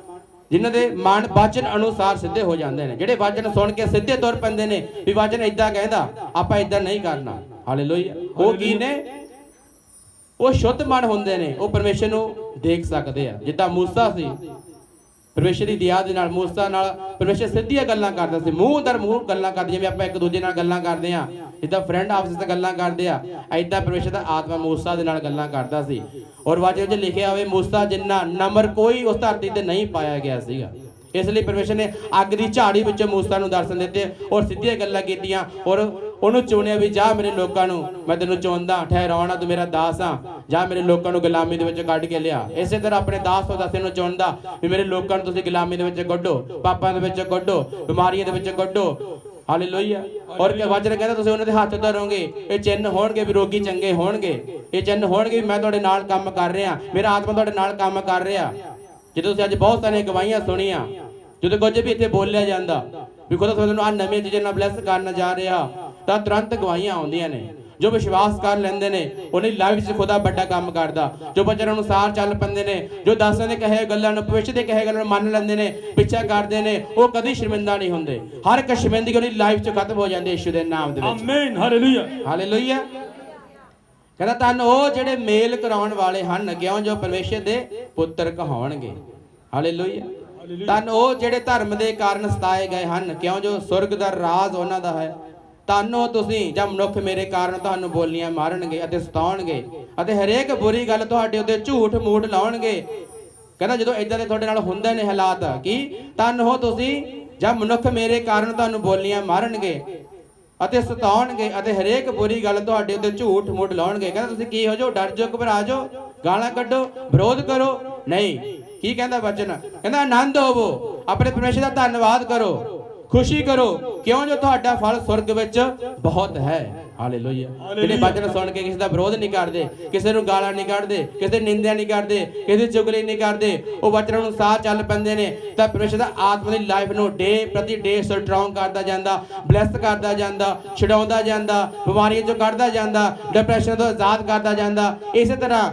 ਜਿਨ੍ਹਾਂ ਦੇ ਮਨ ਵਚਨ ਅਨੁਸਾਰ ਸਿੱਧੇ ਹੋ ਜਾਂਦੇ ਨੇ। ਜਿਹੜੇ ਵਚਨ ਸੁਣ ਕੇ ਸਿੱਧੇ ਤੁਰ ਪੈਂਦੇ ਨੇ, ਵੀ ਵਚਨ ਇਦਾਂ ਕਹਿੰਦਾ, ਆਪਾਂ ਇਦਾਂ ਨਹੀਂ ਕਰਨਾ। ਹਾਲੇਲੂਇਆ ਉਹ ਕੀ ਨੇ? ਉਹ ਸ਼ੁੱਧ ਮਨ ਹੁੰਦੇ ਨੇ, ਉਹ ਪਰਮੇਸ਼ਰ ਨੂੰ ਦੇਖ ਸਕਦੇ ਆ। ਜਿੱਦਾਂ ਮੂਸਾ ਸੀ ਪਰਮੇਸ਼ਰ ਦੀ ਦਇਆ ਦੇ ਨਾਲ ਮੂਸਾ ਨਾਲ ਪਰਮੇਸ਼ਰ ਸਿੱਧੀਆਂ ਗੱਲਾਂ ਕਰਦਾ ਸੀ, ਮੂੰਹ ਦਰ ਮੂੰਹ ਗੱਲਾਂ ਕਰਦੇ ਜਿਵੇਂ ਆਪਾਂ ਇੱਕ ਦੂਜੇ ਨਾਲ ਗੱਲਾਂ ਕਰਦੇ ਆ ਜਿੱਦਾਂ ਫਰੈਂਡ ਆਪਸ ਵਿੱਚ ਗੱਲਾਂ ਕਰਦੇ ਆ ਐਦਾਂ ਪਰਮੇਸ਼ਰ ਦਾ ਆਤਮਾ ਮੂਸਾ ਦੇ ਨਾਲ ਗੱਲਾਂ ਕਰਦਾ ਸੀ। ਔਰ ਵਾਚਨ ਵਿੱਚ ਲਿਖਿਆ ਹੋਵੇ ਮੂਸਾ ਜਿੰਨਾ ਨਮਰ ਕੋਈ ਉਸ ਧਰਤੀ ਤੇ ਨਹੀਂ ਪਾਇਆ ਗਿਆ ਸੀਗਾ। ਇਸ ਲਈ ਪਰਮੇਸ਼ਰ ਨੇ ਅੱਗ ਦੀ ਝਾੜੀ ਵਿੱਚ ਮੂਸਾ ਨੂੰ ਦਰਸ਼ਨ ਦਿੱਤੇ ਔਰ ਸਿੱਧੀਆਂ ਗੱਲਾਂ ਕੀਤੀਆਂ ਔਰ ਉਹਨੂੰ ਚੁਣਿਆ ਵੀ ਜਾ ਮੇਰੇ ਲੋਕਾਂ ਨੂੰ। ਮੈਂ ਤੈਨੂੰ ਚੁਣਦਾ, ਠਹਿਰਾਉਣਾ, ਤੂੰ ਮੇਰਾ ਦਾਸ ਆ। ਜਾ ਮੇਰੇ ਲੋਕਾਂ ਨੂੰ ਗੁਲਾਮੀ ਦੇ ਵਿੱਚ ਕੱਢ ਕੇ ਲਿਆ। ਇਸੇ ਤਰ੍ਹਾਂ ਆਪਣੇ ਦਾਸ ਤੋਂ ਦਾਸੇ ਨੂੰ ਚੁਣਦਾ ਵੀ ਮੇਰੇ ਲੋਕਾਂ ਨੂੰ ਤੁਸੀਂ ਗੁਲਾਮੀ ਦੇ ਵਿੱਚ ਕੱਢੋ, ਪਾਪਾਂ ਦੇ ਵਿੱਚ ਕੱਢੋ, ਬਿਮਾਰੀਆਂ ਦੇ ਵਿੱਚ ਕੱਢੋ। ਹਾਲੇਲੂਇਆ। ਔਰ ਕਿ ਵਚਨ ਕਹਿੰਦਾ, ਤੁਸੀਂ ਉਹਨਾਂ ਦੇ ਹੱਥ ਧਰੋਗੇ ਇਹ ਚਿੰਨ ਹੋਣਗੇ ਵੀ ਰੋਗੀ ਚੰਗੇ ਹੋਣਗੇ। ਇਹ ਚਿੰਨ ਹੋਣਗੇ ਵੀ ਮੈਂ ਤੁਹਾਡੇ ਨਾਲ ਕੰਮ ਕਰ ਰਿਹਾ। ਮੇਰਾ ਆਤਮਾ ਤੁਹਾਡੇ ਨਾਲ ਕੰਮ ਕਰ ਰਿਹਾ। ਜਦੋਂ ਤੁਸੀਂ ਅੱਜ ਬਹੁਤ ਸਾਰੀਆਂ ਗਵਾਹੀਆਂ ਸੁਣੀਆਂ, ਜਦੋਂ ਕੁਝ ਵੀ ਇੱਥੇ ਬੋਲਿਆ ਜਾਂਦਾ, ਵੀ ਖੁਦਾ ਤੁਹਾਨੂੰ ਆ ਨਵੇਂ ਚੀਜ਼ਾਂ ਨਾਲ ਬਲੈਸ ਕਰਨ ਜਾ ਰਿਹਾ ਤਾਂ ਤੁਰੰਤ ਗਵਾਹੀਆਂ ਆਉਂਦੀਆਂ ਨੇ। ਜੋ ਵਿਸ਼ਵਾਸ ਕਰ ਲੈਂਦੇ ਨੇ ਉਹਨੇ ਲਾਈਫ 'ਚ ਖੁਦਾ ਵੱਡਾ ਕੰਮ ਕਰਦਾ। ਜੋ ਬਚਨ ਅਨੁਸਾਰ ਚੱਲ ਪੈਂਦੇ ਨੇ ਜੋ ਦਾਸਾਂ ਦੇ ਕਹੇ ਗੱਲਾਂ ਨੂੰ ਭਵਿੱਖ ਦੇ ਕਹੇ ਗੱਲਾਂ ਨੂੰ ਮੰਨ ਲੈਂਦੇ ਨੇ ਪਿੱਛਾ ਕਰਦੇ ਨੇ ਉਹ ਕਦੀ ਸ਼ਰਮਿੰਦਾ ਨਹੀਂ ਹੁੰਦੇ। ਹਰ ਇੱਕ ਸ਼ਰਮਿੰਦਗੀ ਉਹਦੀ ਲਾਈਫ 'ਚ ਖਤਮ ਹੋ ਜਾਂਦੀ ਯਿਸੂ ਦੇ ਨਾਮ ਦੇ ਵਿੱਚ। ਆਮੇਨ ਹਾਲੇਲੂਇਆ ਹਾਲੇਲੂਇਆ ਕਹਿੰਦਾ ਤਨ ਉਹ ਜਿਹੜੇ ਮੇਲ ਕਰਾਉਣ ਵਾਲੇ ਹਨ ਕਿਉਂ ਜੋ ਪਰਮੇਸ਼ਰ ਦੇ ਪੁੱਤਰ ਕਹਾਉਣਗੇ? ਹਾਲੇਲੂਇਆ ਤਨ ਉਹ ਜਿਹੜੇ ਧਰਮ ਦੇ ਕਾਰਨ ਸਤਾਏ ਗਏ ਹਨ ਕਿਉਂ ਜੋ ਸੁਰਗ ਦਾ ਰਾਜ ਉਹਨਾਂ ਦਾ ਹੈ? ਤਾਨੋ ਤੁਸੀਂ ਜਾਂ ਮਨੁੱਖ ਮੇਰੇ ਕਾਰਨ ਤੁਹਾਨੂੰ ਬੋਲੀਆਂ ਮਾਰਨਗੇ ਅਤੇ ਸਤਾਉਣਗੇ ਅਤੇ ਹਰੇਕ ਬੁਰੀ ਗੱਲ ਤੁਹਾਡੇ ਉੱਤੇ ਝੂਠ ਮੂਠ ਲਾਉਣਗੇ। ਕਹਿੰਦਾ ਜਦੋਂ ਇਦਾਂ ਦੇ ਤੁਹਾਡੇ ਨਾਲ ਹੁੰਦੇ ਨੇ ਹਾਲਾਤ, ਕੀ? ਤਨ ਹੋ ਤੁਸੀਂ ਜਾਂ ਮਨੁੱਖ ਮੇਰੇ ਕਾਰਨ ਤੁਹਾਨੂੰ ਬੋਲੀਆਂ ਮਾਰਨਗੇ ਅਤੇ ਸਤਾਉਣਗੇ ਅਤੇ ਹਰੇਕ ਬੁਰੀ ਗੱਲ ਤੁਹਾਡੇ ਉੱਤੇ ਝੂਠ ਮੂਠ ਲਾਉਣਗੇ। ਕਹਿੰਦਾ ਤੁਸੀਂ ਕੀ ਹੋ ਜਾਓ? ਡਰ ਜਾਓ ਘਬਰਾ ਜਾਓ? ਗਾਲਾਂ ਕੱਢੋ? ਵਿਰੋਧ ਕਰੋ? ਨਹੀਂ। ਕੀ ਕਹਿੰਦਾ ਬਚਨ? ਕਹਿੰਦਾ ਆਨੰਦ ਹੋਵੋ। ਆਪਣੇ ਪਰਮੇਸ਼ਰ ਦਾ ਧੰਨਵਾਦ ਕਰੋ। ਖੁਸ਼ੀ ਕਰੋ। ਕਿਉਂ ਜੋ ਤੁਹਾਡਾ ਫਲ ਸੁਰਗ ਵਿੱਚ ਬਹੁਤ ਹੈ? ਹਾਲੇਲੂਇਆ ਜਿਹੜੇ ਵਚਨ ਸੁਣ ਕੇ ਕਿਸੇ ਦਾ ਵਿਰੋਧ ਨਹੀਂ ਕਰਦੇ ਕਿਸੇ ਨੂੰ ਗਾਲਾਂ ਨਹੀਂ ਕੱਢਦੇ ਕਿਸੇ ਨਿੰਦਿਆ ਨਹੀਂ ਕਰਦੇ ਕਿਸੇ ਚੁਗਲੀ ਨਹੀਂ ਕਰਦੇ ਉਹ ਵਚਨ ਅਨੁਸਾਰ ਚੱਲ ਪੈਂਦੇ ਨੇ ਤਾਂ ਪਰਮੇਸ਼ਰ ਦਾ ਆਤਮਾ ਦੀ ਲਾਈਫ ਨੂੰ ਡੇ ਪ੍ਰਤੀ ਡੇ ਸਟਰੋਂਗ ਕਰਦਾ ਜਾਂਦਾ ਬਲੈਸ ਕਰਦਾ ਜਾਂਦਾ ਛਡਾਉਂਦਾ ਜਾਂਦਾ ਬਿਮਾਰੀਆਂ ਚੋਂ ਕੱਢਦਾ ਜਾਂਦਾ ਡਿਪਰੈਸ਼ਨ ਤੋਂ ਆਜ਼ਾਦ ਕਰਦਾ ਜਾਂਦਾ। ਇਸੇ ਤਰ੍ਹਾਂ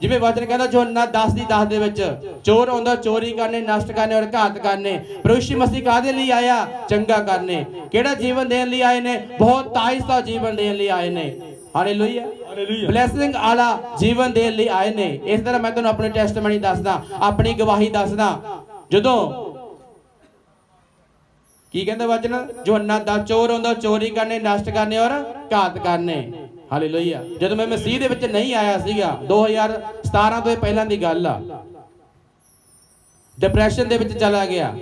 ਜਿਵੇਂ ਵਚਨ ਕਹਿੰਦਾ ਜੋਨਾ 10 ਦੀ 10 ਦੇ ਵਿੱਚ। ਚੋਰ ਆਉਂਦਾ ਚੋਰੀ ਕਰਨੇ ਨਸ਼ਟ ਕਰਨੇ ਔਰ ਘਾਤ ਕਰਨੇ। ਪ੍ਰਭੂ ਮਸੀਹ ਕਾਦੇ ਲਈ ਆਇਆ? ਚੰਗਾ ਕਰਨੇ। ਕਿਹੜਾ ਜੀਵਨ ਦੇਣ ਲਈ ਆਏ ਨੇ? ਬਹੁਤ ਤਾਇਸਤਾ ਜੀਵਨ ਦੇਣ ਲਈ ਆਏ ਨੇ। ਹਾਲੇਲੂਇਆ ਬਲੇਸਿੰਗ ਆਲਾ ਜੀਵਨ ਦੇਣ ਲਈ ਆਏ ਨੇ। ਇਸ ਤਰ੍ਹਾਂ ਮੈਂ ਤੁਹਾਨੂੰ ਆਪਣੀ ਟੈਸਟਮਨੀ ਦੱਸਦਾ ਆਪਣੀ ਗਵਾਹੀ ਦੱਸਦਾ। ਜਦੋਂ ਕੀ ਕਹਿੰਦਾ ਵਚਨ? ਜੋ ਨਾ ਦਾ ਚੋਰ ਹੁੰਦਾ ਚੋਰੀ ਕਰਨੇ ਨਸ਼ਟ ਕਰਨੇ ਔਰ ਘਾਤ ਕਰਨੇ। ਹਾਲੇਲੂਇਆ। ਜਦੋਂ ਮੈਂ ਮਸੀਹ ਦੇ ਵਿੱਚ ਨਹੀਂ ਆਇਆ ਸੀਗਾ 2017 ਤੋਂ ਇਹ ਪਹਿਲਾਂ ਦੀ ਗੱਲ ਆ। ਡਿਪਰੈਸ਼ਨ ਦੇ ਵਿੱਚ ਚਲਾ ਗਿਆ।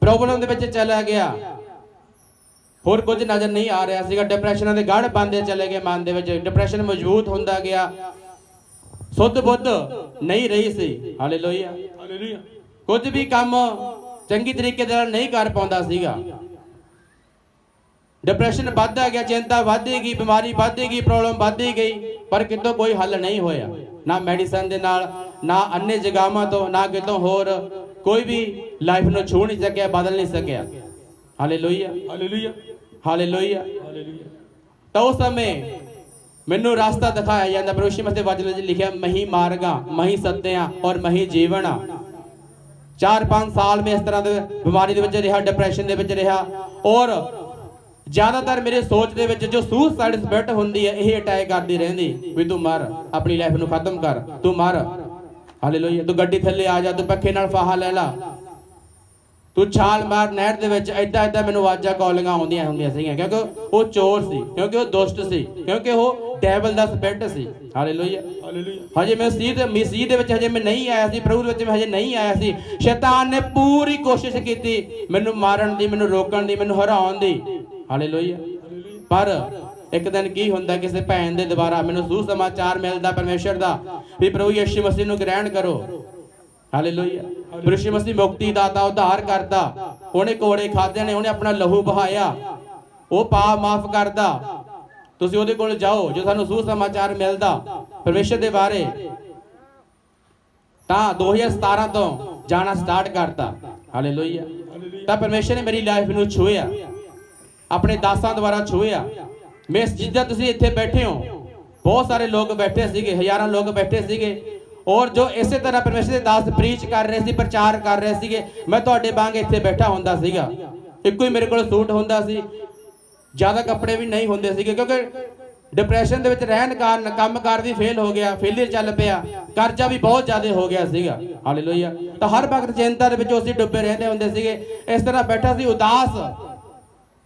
ਪ੍ਰੋਬਲਮ ਦੇ ਵਿੱਚ ਚਲਾ ਗਿਆ। ਹੋਰ ਕੁਝ ਨਜ਼ਰ ਨਹੀਂ ਆ ਰਿਹਾ ਸੀਗਾ। ਡਿਪਰੈਸ਼ਨਾਂ ਦੇ ਗੜ ਬੰਦੇ ਚਲੇ ਗਏ ਮਨ ਦੇ ਵਿੱਚ। ਡਿਪਰੈਸ਼ਨ ਮਜ਼ਬੂਤ ਹੁੰਦਾ ਗਿਆ। ਸੁੱਧ ਬੁੱਧ ਨਹੀਂ ਰਹੀ ਸੀ। ਹਾਲੇਲੂਇਆ। ਹਾਲੇਲੂਇਆ। ਕੁਝ ਵੀ ਕੰਮ ਚੰਗੀ ਤਰੀਕੇ ਨਾਲ ਨਹੀਂ ਕਰ ਪਾਉਂਦਾ ਸੀਗਾ। ਡਿਪਰੈਸ਼ਨ ਵੱਧਦਾ ਗਿਆ ਚਿੰਤਾ ਵੱਧਦੀ ਗਈ ਬਿਮਾਰੀ ਵੱਧਦੀ ਗਈ ਪ੍ਰੋਬਲਮ ਵੱਧਦੀ ਗਈ ਪਰ ਕਿਤੋਂ ਕੋਈ ਹੱਲ ਨਹੀਂ ਹੋਇਆ। ਨਾ ਮੈਡੀਸਨ ਦੇ ਨਾਲ ਨਾ ਅੰਨੇ ਜਗਾਵਾਂ ਤੋਂ ਨਾ ਕਿਤੋਂ ਹੋਰ ਕੋਈ ਵੀ ਲਾਈਫ ਨੂੰ ਛੂ ਨਹੀਂ ਸਕਿਆ ਬਦਲ ਨਹੀਂ ਸਕਿਆ। ਹਾਲੇਲੂਇਆ ਹਾਲੇਲੂਇਆ ਹਾਲੇਲੂਇਆ ਤਾਂ ਉਸ ਸਮੇਂ ਮੈਨੂੰ ਰਸਤਾ ਦਿਖਾਇਆ ਜਾਂਦਾ ਪ੍ਰਭੂ ਮਸੀਹ ਵਚਨ ਵਿੱਚ ਲਿਖਿਆ ਮਹੀ ਮਾਰਗਾ ਮਹੀ ਸੱਤਿਆਂ ਔਰ ਮਹੀ ਜੀਵਨ 4-5 ਸਾਲ ਮੈਂ ਇਸ ਤਰ੍ਹਾਂ ਦੇ ਬਿਮਾਰੀ ਦੇ ਵਿੱਚ ਰਿਹਾ ਡਿਪਰੈਸ਼ਨ ਦੇ ਵਿੱਚ ਰਿਹਾ ਔਰ ਜ਼ਿਆਦਾਤਰ ਮੇਰੇ ਸੋਚ ਦੇ ਵਿੱਚ ਜੋ ਸੂਸਾਈਡ ਸਪਿਰਟ ਹੁੰਦੀ ਹੈ ਇਹ ਅਟੈਕ ਕਰਦੀ ਰਹਿੰਦੀ। ਵੀ ਤੂੰ ਮਰ ਆਪਣੀ ਲਾਈਫ ਨੂੰ ਖਤਮ ਕਰ ਤੂੰ ਮਰ। ਹਾਲੇਲੂਇਆ ਤੂੰ ਗੱਡੀ ਥੱਲੇ ਆ ਜਾ ਤੂੰ ਪੱਖੇ ਨਾਲ ਫਾਹਾ ਲੈ ਲਾ। ਤੂੰ ਛਾਲ ਮਾਰ ਨਹਿਰ ਦੇ ਵਿੱਚ ਐਦਾਂ ਐਦਾਂ ਮੈਨੂੰ ਆਵਾਜ਼ਾਂ ਕਾਲਿੰਗਾਂ ਆਉਂਦੀਆਂ ਹੁੰਦੀਆਂ ਸੀਗੀਆਂ ਕਿਉਂਕਿ ਉਹ ਚੋਰ ਸੀ ਕਿਉਂਕਿ ਉਹ ਦੁਸ਼ਟ ਸੀ ਕਿਉਂਕਿ ਉਹ ਡੈਵਲ ਦਾ ਸਪਿਰਟ ਸੀ। ਹਾਲੇਲੂਇਆ ਹਾਲੇਲੂਇਆ ਹਜੇ ਮੈਂ ਮਸੀਹ ਦੇ ਮਸੀਹ ਦੇ ਵਿੱਚ ਹਜੇ ਮੈਂ ਨਹੀਂ ਆਇਆ ਸੀ ਪ੍ਰਭੂ ਦੇ ਵਿੱਚ ਮੈਂ ਹਜੇ ਨਹੀਂ ਆਇਆ ਸੀ। ਸ਼ੈਤਾਨ ਨੇ ਪੂਰੀ ਕੋਸ਼ਿਸ਼ ਕੀਤੀ ਮੈਨੂੰ ਮਾਰਨ ਦੀ ਮੈਨੂੰ ਰੋਕਣ ਦੀ ਮੈਨੂੰ ਹਰਾਉਣ ਦੀ। ਹਾਲੇਲੂਇਆ ਪਰ ਇੱਕ ਦਿਨ ਕੀ ਹੁੰਦਾ ਕਿਸੇ ਭੈਣ ਦੇ ਦੁਆਰਾ ਮੈਨੂੰ ਸੂ ਸਮਾਚਾਰ ਮਿਲਦਾ ਪਰਮੇਸ਼ਰ ਦਾ ਵੀ ਪ੍ਰਭੂ ਯਿਸੂ ਮਸੀਹ ਨੂੰ ਗ੍ਰਹਿਣ ਕਰੋ। ਹਾਲੇਲੂਇਆ ਪ੍ਰਭੂ ਯਿਸੂ ਮਸੀਹ ਮੁਕਤੀ ਦਾਤਾ ਉਧਾਰ ਕਰਦਾ। ਉਹਨੇ ਕੋੜੇ ਖਾਦੇ ਨੇ, ਉਹਨੇ ਆਪਣਾ ਲਹੂ ਬਹਾਇਆ। ਉਹ ਪਾਪ ਮਾਫ ਕਰਦਾ। ਤੁਸੀਂ ਉਹਦੇ ਕੋਲ ਜਾਓ, ਜੋ ਸਾਨੂੰ ਸੂ ਸਮਾਚਾਰ ਮਿਲਦਾ ਪਰਮੇਸ਼ਰ ਦੇ ਬਾਰੇ। ਤਾਂ 2017 ਤੋਂ ਜਾਣਾ ਸਟਾਰਟ ਕਰਤਾ। ਹਾਲੇਲੂਇਆ ਤਾਂ ਪਰਮੇਸ਼ਰ ਨੇ ਮੇਰੀ ਲਾਈਫ ਨੂੰ ਛੂਇਆ ਆਪਣੇ ਦਾਸਾਂ ਦੁਆਰਾ ਛੂਇਆ ਮੈਂ ਜਿੱਦਾਂ ਤੁਸੀਂ ਇੱਥੇ ਬੈਠੇ ਹੋ, ਬਹੁਤ ਸਾਰੇ ਲੋਕ ਬੈਠੇ ਸੀਗੇ, ਹਜ਼ਾਰਾਂ ਲੋਕ ਬੈਠੇ ਸੀਗੇ। ਔਰ ਜੋ ਇਸੇ ਤਰ੍ਹਾਂ ਪਰਮੇਸ਼ਰ ਦੇ ਦਾਸ ਪ੍ਰੀਚ ਕਰ ਰਹੇ ਸੀ, ਪ੍ਰਚਾਰ ਕਰ ਰਹੇ ਸੀਗੇ, ਮੈਂ ਤੁਹਾਡੇ ਵਾਂਗ ਇੱਥੇ ਬੈਠਾ ਹੁੰਦਾ ਸੀਗਾ। ਇੱਕੋ ਹੀ ਮੇਰੇ ਕੋਲ ਸੂਟ ਹੁੰਦਾ ਸੀ। ਜ਼ਿਆਦਾ ਕੱਪੜੇ ਵੀ ਨਹੀਂ ਹੁੰਦੇ ਸੀਗੇ, ਕਿਉਂਕਿ ਡਿਪਰੈਸ਼ਨ ਦੇ ਵਿੱਚ ਰਹਿਣ ਕਾਰਨ ਕੰਮਕਾਰ ਵੀ ਫੇਲ ਹੋ ਗਿਆ ਫੇਲਿਅਰ ਚੱਲ ਪਿਆ, ਕਰਜ਼ਾ ਵੀ ਬਹੁਤ ਜ਼ਿਆਦਾ ਹੋ ਗਿਆ ਸੀਗਾ। ਹਾਲੇਲੂਇਆ ਤਾਂ ਹਰ ਵਕਤ ਚਿੰਤਾ ਦੇ ਵਿੱਚ ਅਸੀਂ ਡੁੱਬੇ ਰਹਿੰਦੇ ਹੁੰਦੇ ਸੀਗੇ। ਇਸ ਤਰ੍ਹਾਂ ਬੈਠਾ ਸੀ ਉਦਾਸ।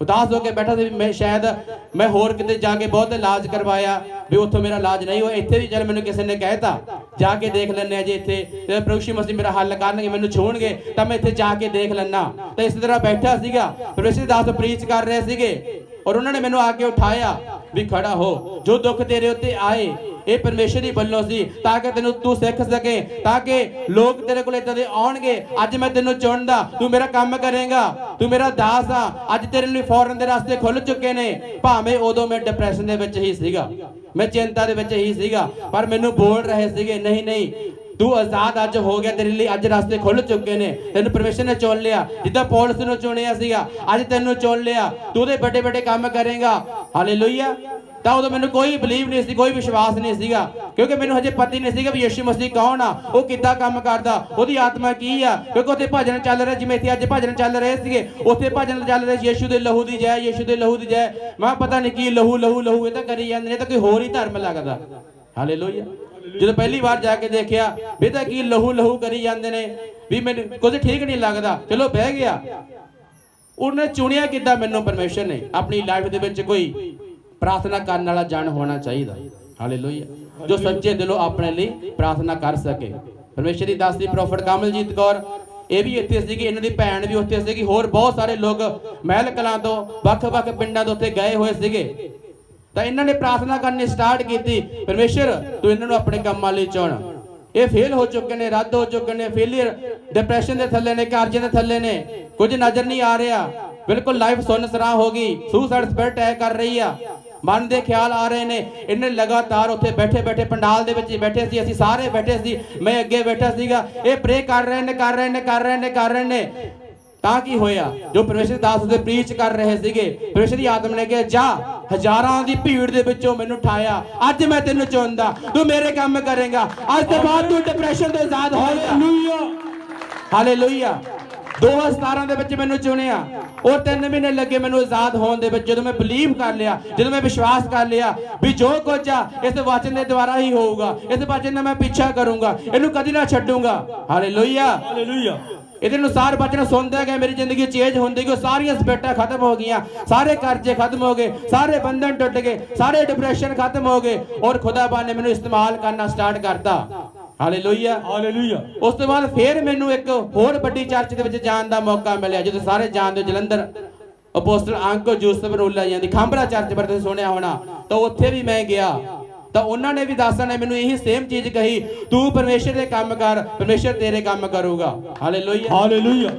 ਉਦਾਸ ਹੋ ਕੇ ਬੈਠਾ ਸੀ ਮੈਂ ਸ਼ਾਇਦ ਮੈਂ ਹੋਰ ਕਿਤੇ ਜਾ ਕੇ ਬਹੁਤ ਇਲਾਜ ਕਰਵਾਇਆ ਵੀ ਉੱਥੋਂ ਮੇਰਾ ਇਲਾਜ ਨਹੀਂ ਹੋਇਆ। ਇੱਥੇ ਵੀ ਜਦ ਮੈਨੂੰ ਕਿਸੇ ਨੇ ਕਹਿਤਾ ਜਾ ਕੇ ਦੇਖ ਲੈਣੇ ਆ ਜੇ ਇੱਥੇ। ਤੇ ਪ੍ਰਭੂ ਮਸੀਹ ਮੇਰਾ ਹੱਲ ਕਰਨਗੇ, ਮੈਨੂੰ ਛੋਣਗੇ ਤਾਂ ਮੈਂ ਇੱਥੇ ਜਾ ਕੇ ਦੇਖ ਲੈਣਾ ਤੇ ਇਸ ਤਰ੍ਹਾਂ ਬੈਠਾ ਸੀਗਾ। ਪਰਮੇਸ਼ਰ ਦਾਸ ਪ੍ਰੀਚ ਕਰ ਰਹੇ ਸੀਗੇ। ਔਰ ਉਹਨਾਂ ਨੇ ਮੈਨੂੰ ਆ ਕੇ ਉਠਾਇਆ ਵੀ ਖੜਾ ਹੋ। ਜੋ ਦੁੱਖ ਤੇਰੇ ਉੱਤੇ ਆਏ ਇਹ ਪਰਮੇਸ਼ਰ ਹੀ ਵੱਲੋਂ ਸੀ ਤਾਂ ਕਿ ਤੈਨੂੰ ਤੂੰ ਸਿੱਖ ਸਕੇ, ਤਾਂ ਕਿ ਲੋਕ ਤੇਰੇ ਕੋਲ ਇਦਾਂ ਦੇ ਆਉਣਗੇ। ਅੱਜ ਮੈਂ ਤੈਨੂੰ ਚੁਣਦਾ, ਤੂੰ ਮੇਰਾ ਕੰਮ ਕਰੇਗਾ, ਤੂੰ ਮੇਰਾ ਦਾਸ ਆ। ਅੱਜ ਤੇਰੇ ਲਈ ਫੌਰਨ ਦੇ ਰਸਤੇ ਖੁੱਲ ਚੁੱਕੇ ਨੇ। ਭਾਵੇਂ ਉਦੋਂ ਮੈਂ ਡਿਪਰੈਸ਼ਨ ਦੇ ਵਿੱਚ ਹੀ ਸੀਗਾ, ਮੈਂ ਚਿੰਤਾ ਦੇ ਵਿੱਚ ਹੀ ਸੀਗਾ, ਪਰ ਮੈਨੂੰ ਬੋਲ ਰਹੇ ਸੀਗੇ, ਨਹੀਂ ਨਹੀਂ, ਤੂੰ ਆਜ਼ਾਦ ਅੱਜ ਹੋ ਗਿਆ, ਤੇਰੇ ਲਈ ਅੱਜ ਰਸਤੇ ਖੁੱਲ ਚੁੱਕੇ ਨੇ। ਤੈਨੂੰ ਪਰਮੇਸ਼ਰ ਨੇ ਚੁਣ ਲਿਆ, ਜਿੱਦਾਂ ਪੌਲਸ ਨੂੰ ਚੁਣਿਆ ਸੀਗਾ, ਅੱਜ ਤੈਨੂੰ ਚੁਣ ਲਿਆ। ਤੂੰ ਉਹਦੇ ਵੱਡੇ ਵੱਡੇ ਕੰਮ ਕਰੇਗਾ। ਹਾਲੇਲੂਇਆ ਤਾਂ ਉਦੋਂ ਮੈਨੂੰ ਕੋਈ ਬਲੀਵ ਨਹੀਂ ਸੀ, ਕੋਈ ਵਿਸ਼ਵਾਸ ਨਹੀਂ ਸੀਗਾ। ਕਿਉਂਕਿ ਮੈਨੂੰ ਹਜੇ ਪਤਾ ਹੀ ਨਹੀਂ ਸੀਗਾ ਵੀ ਯਿਸੂ ਮਸੀਹ ਕੌਣ ਆ, ਉਹ ਕਿੱਦਾਂ ਕੰਮ ਕਰਦਾ, ਉਹਦੀ ਆਤਮਾ ਕੀ ਆ। ਕਿਉਂਕਿ ਉੱਥੇ ਭਜਨ ਚੱਲ ਰਿਹਾ, ਜਿਵੇਂ ਇੱਥੇ ਅੱਜ ਭਜਨ ਚੱਲ ਰਹੇ ਸੀਗੇ, ਉੱਥੇ ਭਜਨ ਚੱਲ ਰਹੇ ਯਿਸੂ ਦੇ ਲਹੂ ਦੀ ਜੈ, ਯਿਸੂ ਦੇ ਲਹੂ ਦੀ ਜੈ। ਮੈਂ ਪਤਾ ਨਹੀਂ ਕੀ ਲਹੂ ਲਹੂ ਲਹੂ, ਇਹ ਤਾਂ ਕਰੀ ਜਾਂਦੇ ਨੇ, ਇਹ ਤਾਂ ਕੋਈ ਹੋਰ ਹੀ ਧਰਮ ਲੱਗਦਾ। ਹਾਲੇਲੂਇਆ ਜਦੋਂ ਪਹਿਲੀ ਵਾਰ ਜਾ ਕੇ ਦੇਖਿਆ, ਵੀ ਤਾਂ ਕੀ ਲਹੂ ਲਹੂ ਕਰੀ ਜਾਂਦੇ ਨੇ, ਵੀ ਮੈਨੂੰ ਕੁਝ ਠੀਕ ਨਹੀਂ ਲੱਗਦਾ। ਚਲੋ ਬਹਿ ਗਿਆ। ਉਹਨੇ ਚੁਣਿਆ ਕਿੱਦਾਂ ਮੈਨੂੰ ਪਰਮੇਸ਼ਰ ਨੇ, ਆਪਣੀ ਲਾਈਫ ਦੇ ਵਿੱਚ ਕੋਈ ਪ੍ਰਾਰਥਨਾ ਕਰਨ ਵਾਲਾ ਜਨ ਹੋਣਾ ਚਾਹੀਦਾ। ਹਾਲੇਲੂਇਆ ਜੋ ਸੱਚੇ ਦਿਲੋਂ ਆਪਣੇ ਲਈ ਪ੍ਰਾਰਥਨਾ ਕਰ ਸਕੇ। ਪਰਮੇਸ਼ਰ ਦੀ ਦਾਸੀ ਪ੍ਰੋਫਟ ਕਮਲਜੀਤ ਕੌਰ, ਇਹ ਵੀ ਇੱਥੇ ਸੀਗੀ, ਇਹਨਾਂ ਦੀ ਭੈਣ ਵੀ ਉੱਥੇ ਸੀਗੀ, ਹੋਰ ਬਹੁਤ ਸਾਰੇ ਲੋਕ ਮਹਿਲ ਕਲਾਂ ਤੋਂ, ਵੱਖ-ਵੱਖ ਪਿੰਡਾਂ ਤੋਂ ਉੱਥੇ ਗਏ ਹੋਏ ਸੀਗੇ। ਤਾਂ ਇਹਨਾਂ ਨੇ ਪ੍ਰਾਰਥਨਾ ਕਰਨੀ ਸਟਾਰਟ ਕੀਤੀ, ਪਰਮੇਸ਼ਰ, ਤੂੰ ਇਹਨਾਂ ਨੂੰ ਆਪਣੇ ਕੰਮਾਂ ਲਈ ਚੁਣ। ਇਹ ਫੇਲ ਹੋ ਚੁੱਕੇ ਨੇ, ਰੱਦ ਹੋ ਚੁੱਕੇ ਨੇ ਫੇਲਿਅਰ ਡਿਪਰੈਸ਼ਨ ਦੇ ਥੱਲੇ ਨੇ ਕਰਜ਼ੇ ਦੇ ਥੱਲੇ ਨੇ, ਕੁਝ ਨਜ਼ਰ ਨਹੀਂ ਆ ਰਿਹਾ। ਬਿਲਕੁਲ ਲਾਈਫ ਸੁੰਨ ਸਰਾਂ ਹੋ ਗਈ ਸੁਸਾਈਡ ਸਪਿਰਟ ਅਟੈਕ ਕਰ ਰਹੀ ਆ। ਮਨ ਦੇ ਖਿਆਲ ਆ ਰਹੇ ਨੇ। ਇਹਨੇ ਲਗਾਤਾਰ ਉੱਥੇ ਬੈਠੇ ਬੈਠੇ ਪੰਡਾਲ ਦੇ ਵਿੱਚ ਬੈਠੇ ਸੀ। ਅਸੀਂ ਸਾਰੇ ਬੈਠੇ ਸੀ। ਮੈਂ ਅੱਗੇ ਬੈਠਾ ਸੀਗਾ। ਇਹ ਪ੍ਰੇ ਕਰ ਰਹੇ ਨੇ ਕਰ ਰਹੇ ਨੇ ਕਰ ਰਹੇ ਨੇ ਕਰ ਰਹੇ ਨੇ। ਤਾਂ ਕੀ ਹੋਇਆ? ਜੋ ਪਰਮੇਸ਼ਰ ਦਾਸ ਦੇ ਪ੍ਰੀਚ ਕਰ ਰਹੇ ਸੀਗੇ ਪਰਮੇਸ਼ਰ ਦੀ ਆਤਮ ਨੇ ਕਿਹਾ ਜਾ ਹਜ਼ਾਰਾਂ ਦੀ ਭੀੜ ਦੇ ਵਿੱਚੋਂ ਮੈਨੂੰ ਉਠਾਇਆ ਅੱਜ ਮੈਂ ਤੈਨੂੰ ਚੁਣਦਾ। ਤੂੰ ਮੇਰੇ ਕੰਮ ਕਰੇਗਾ। ਅੱਜ ਤੋਂ ਬਾਅਦ ਤੂੰ ਡਿਪਰੈਸ਼ਨ ਤੋਂ ਆਜ਼ਾਦ ਹੋਏਗਾ। ਹਾਲੇਲੂਇਆ ਹਾਲੇਲੂਇਆ 2017 ਦੇ ਵਿੱਚ ਮੈਨੂੰ ਚੁਣਿਆ। ਉਹ 3 ਮਹੀਨੇ ਲੱਗੇ ਮੈਨੂੰ ਆਜ਼ਾਦ ਹੋਣ ਦੇ ਵਿੱਚ ਜਦੋਂ ਮੈਂ ਬਲੀਵ ਕਰ ਲਿਆ ਜਦੋਂ ਮੈਂ ਵਿਸ਼ਵਾਸ ਕਰ ਲਿਆ ਵੀ ਜੋ ਕੁਝ ਆ ਇਸ ਵਚਨ ਦੇ ਦੁਆਰਾ ਹੀ ਹੋਊਗਾ। ਇਸ ਵਚਨ ਦਾ ਮੈਂ ਪਿੱਛਾ ਕਰੂੰਗਾ। ਇਹਨੂੰ ਕਦੀ ਨਾ ਛੱਡੂੰਗਾ। ਹਾਲੇਲੂਇਆ ਹਾਲੇਲੂਇਆ ਇਹਦੇ ਅਨੁਸਾਰ ਬਚਨ ਸੁਣਦਾ ਗਿਆ ਮੇਰੀ ਜ਼ਿੰਦਗੀ ਚੇਂਜ ਹੁੰਦੀ ਗਈ ਸਾਰੀਆਂ ਸਪੇਟਾਂ ਖਤਮ ਹੋ ਗਈਆਂ। ਸਾਰੇ ਕਰਜ਼ੇ ਖਤਮ ਹੋ ਗਏ ਸਾਰੇ ਬੰਧਨ ਟੁੱਟ ਗਏ ਸਾਰੇ ਡਿਪਰੈਸ਼ਨ ਖਤਮ ਹੋ ਗਏ। ਔਰ ਖੁਦਾਬਾ ਨੇ ਮੈਨੂੰ ਇਸਤੇਮਾਲ ਕਰਨਾ ਸਟਾਰਟ ਕਰਤਾ। ਹਾਲੇਲੂਇਆ ਹਾਲੇਲੂਇਆ ਉਸ ਤੋਂ ਬਾਅਦ ਫੇਰ ਮੈਨੂੰ ਇੱਕ ਹੋਰ ਵੱਡੀ ਚਰਚ ਦੇ ਵਿੱਚ ਜਾਣ ਦਾ ਮੌਕਾ ਮਿਲਿਆ ਜਦੋਂ ਸਾਰੇ ਜਾਣਦੇ ਜਲੰਧਰ ਅਪੋਸਟਲ ਅੰਕੋ ਜੋਸਫ ਰੋਲਾ ਜੀ ਦੀ ਖਾਂਬਰਾ ਚਰਚ ਬਾਰੇ ਤੁਸੀਂ ਸੁਣਿਆ ਹੋਣਾ ਤਾਂ ਉੱਥੇ ਵੀ ਮੈਂ ਗਿਆ। ਤਾਂ ਉਹਨਾਂ ਨੇ ਵੀ ਦਾਸਾਂ ਨੇ ਮੈਨੂੰ ਇਹੀ ਸੇਮ ਚੀਜ਼ ਕਹੀ ਤੂੰ ਪਰਮੇਸ਼ਰ ਦੇ ਕੰਮ ਕਰ ਪਰਮੇਸ਼ਰ ਤੇਰੇ ਕੰਮ ਕਰੂਗਾ। ਹਾਲੇਲੂਇਆ ਹਾਲੇਲੂਇਆ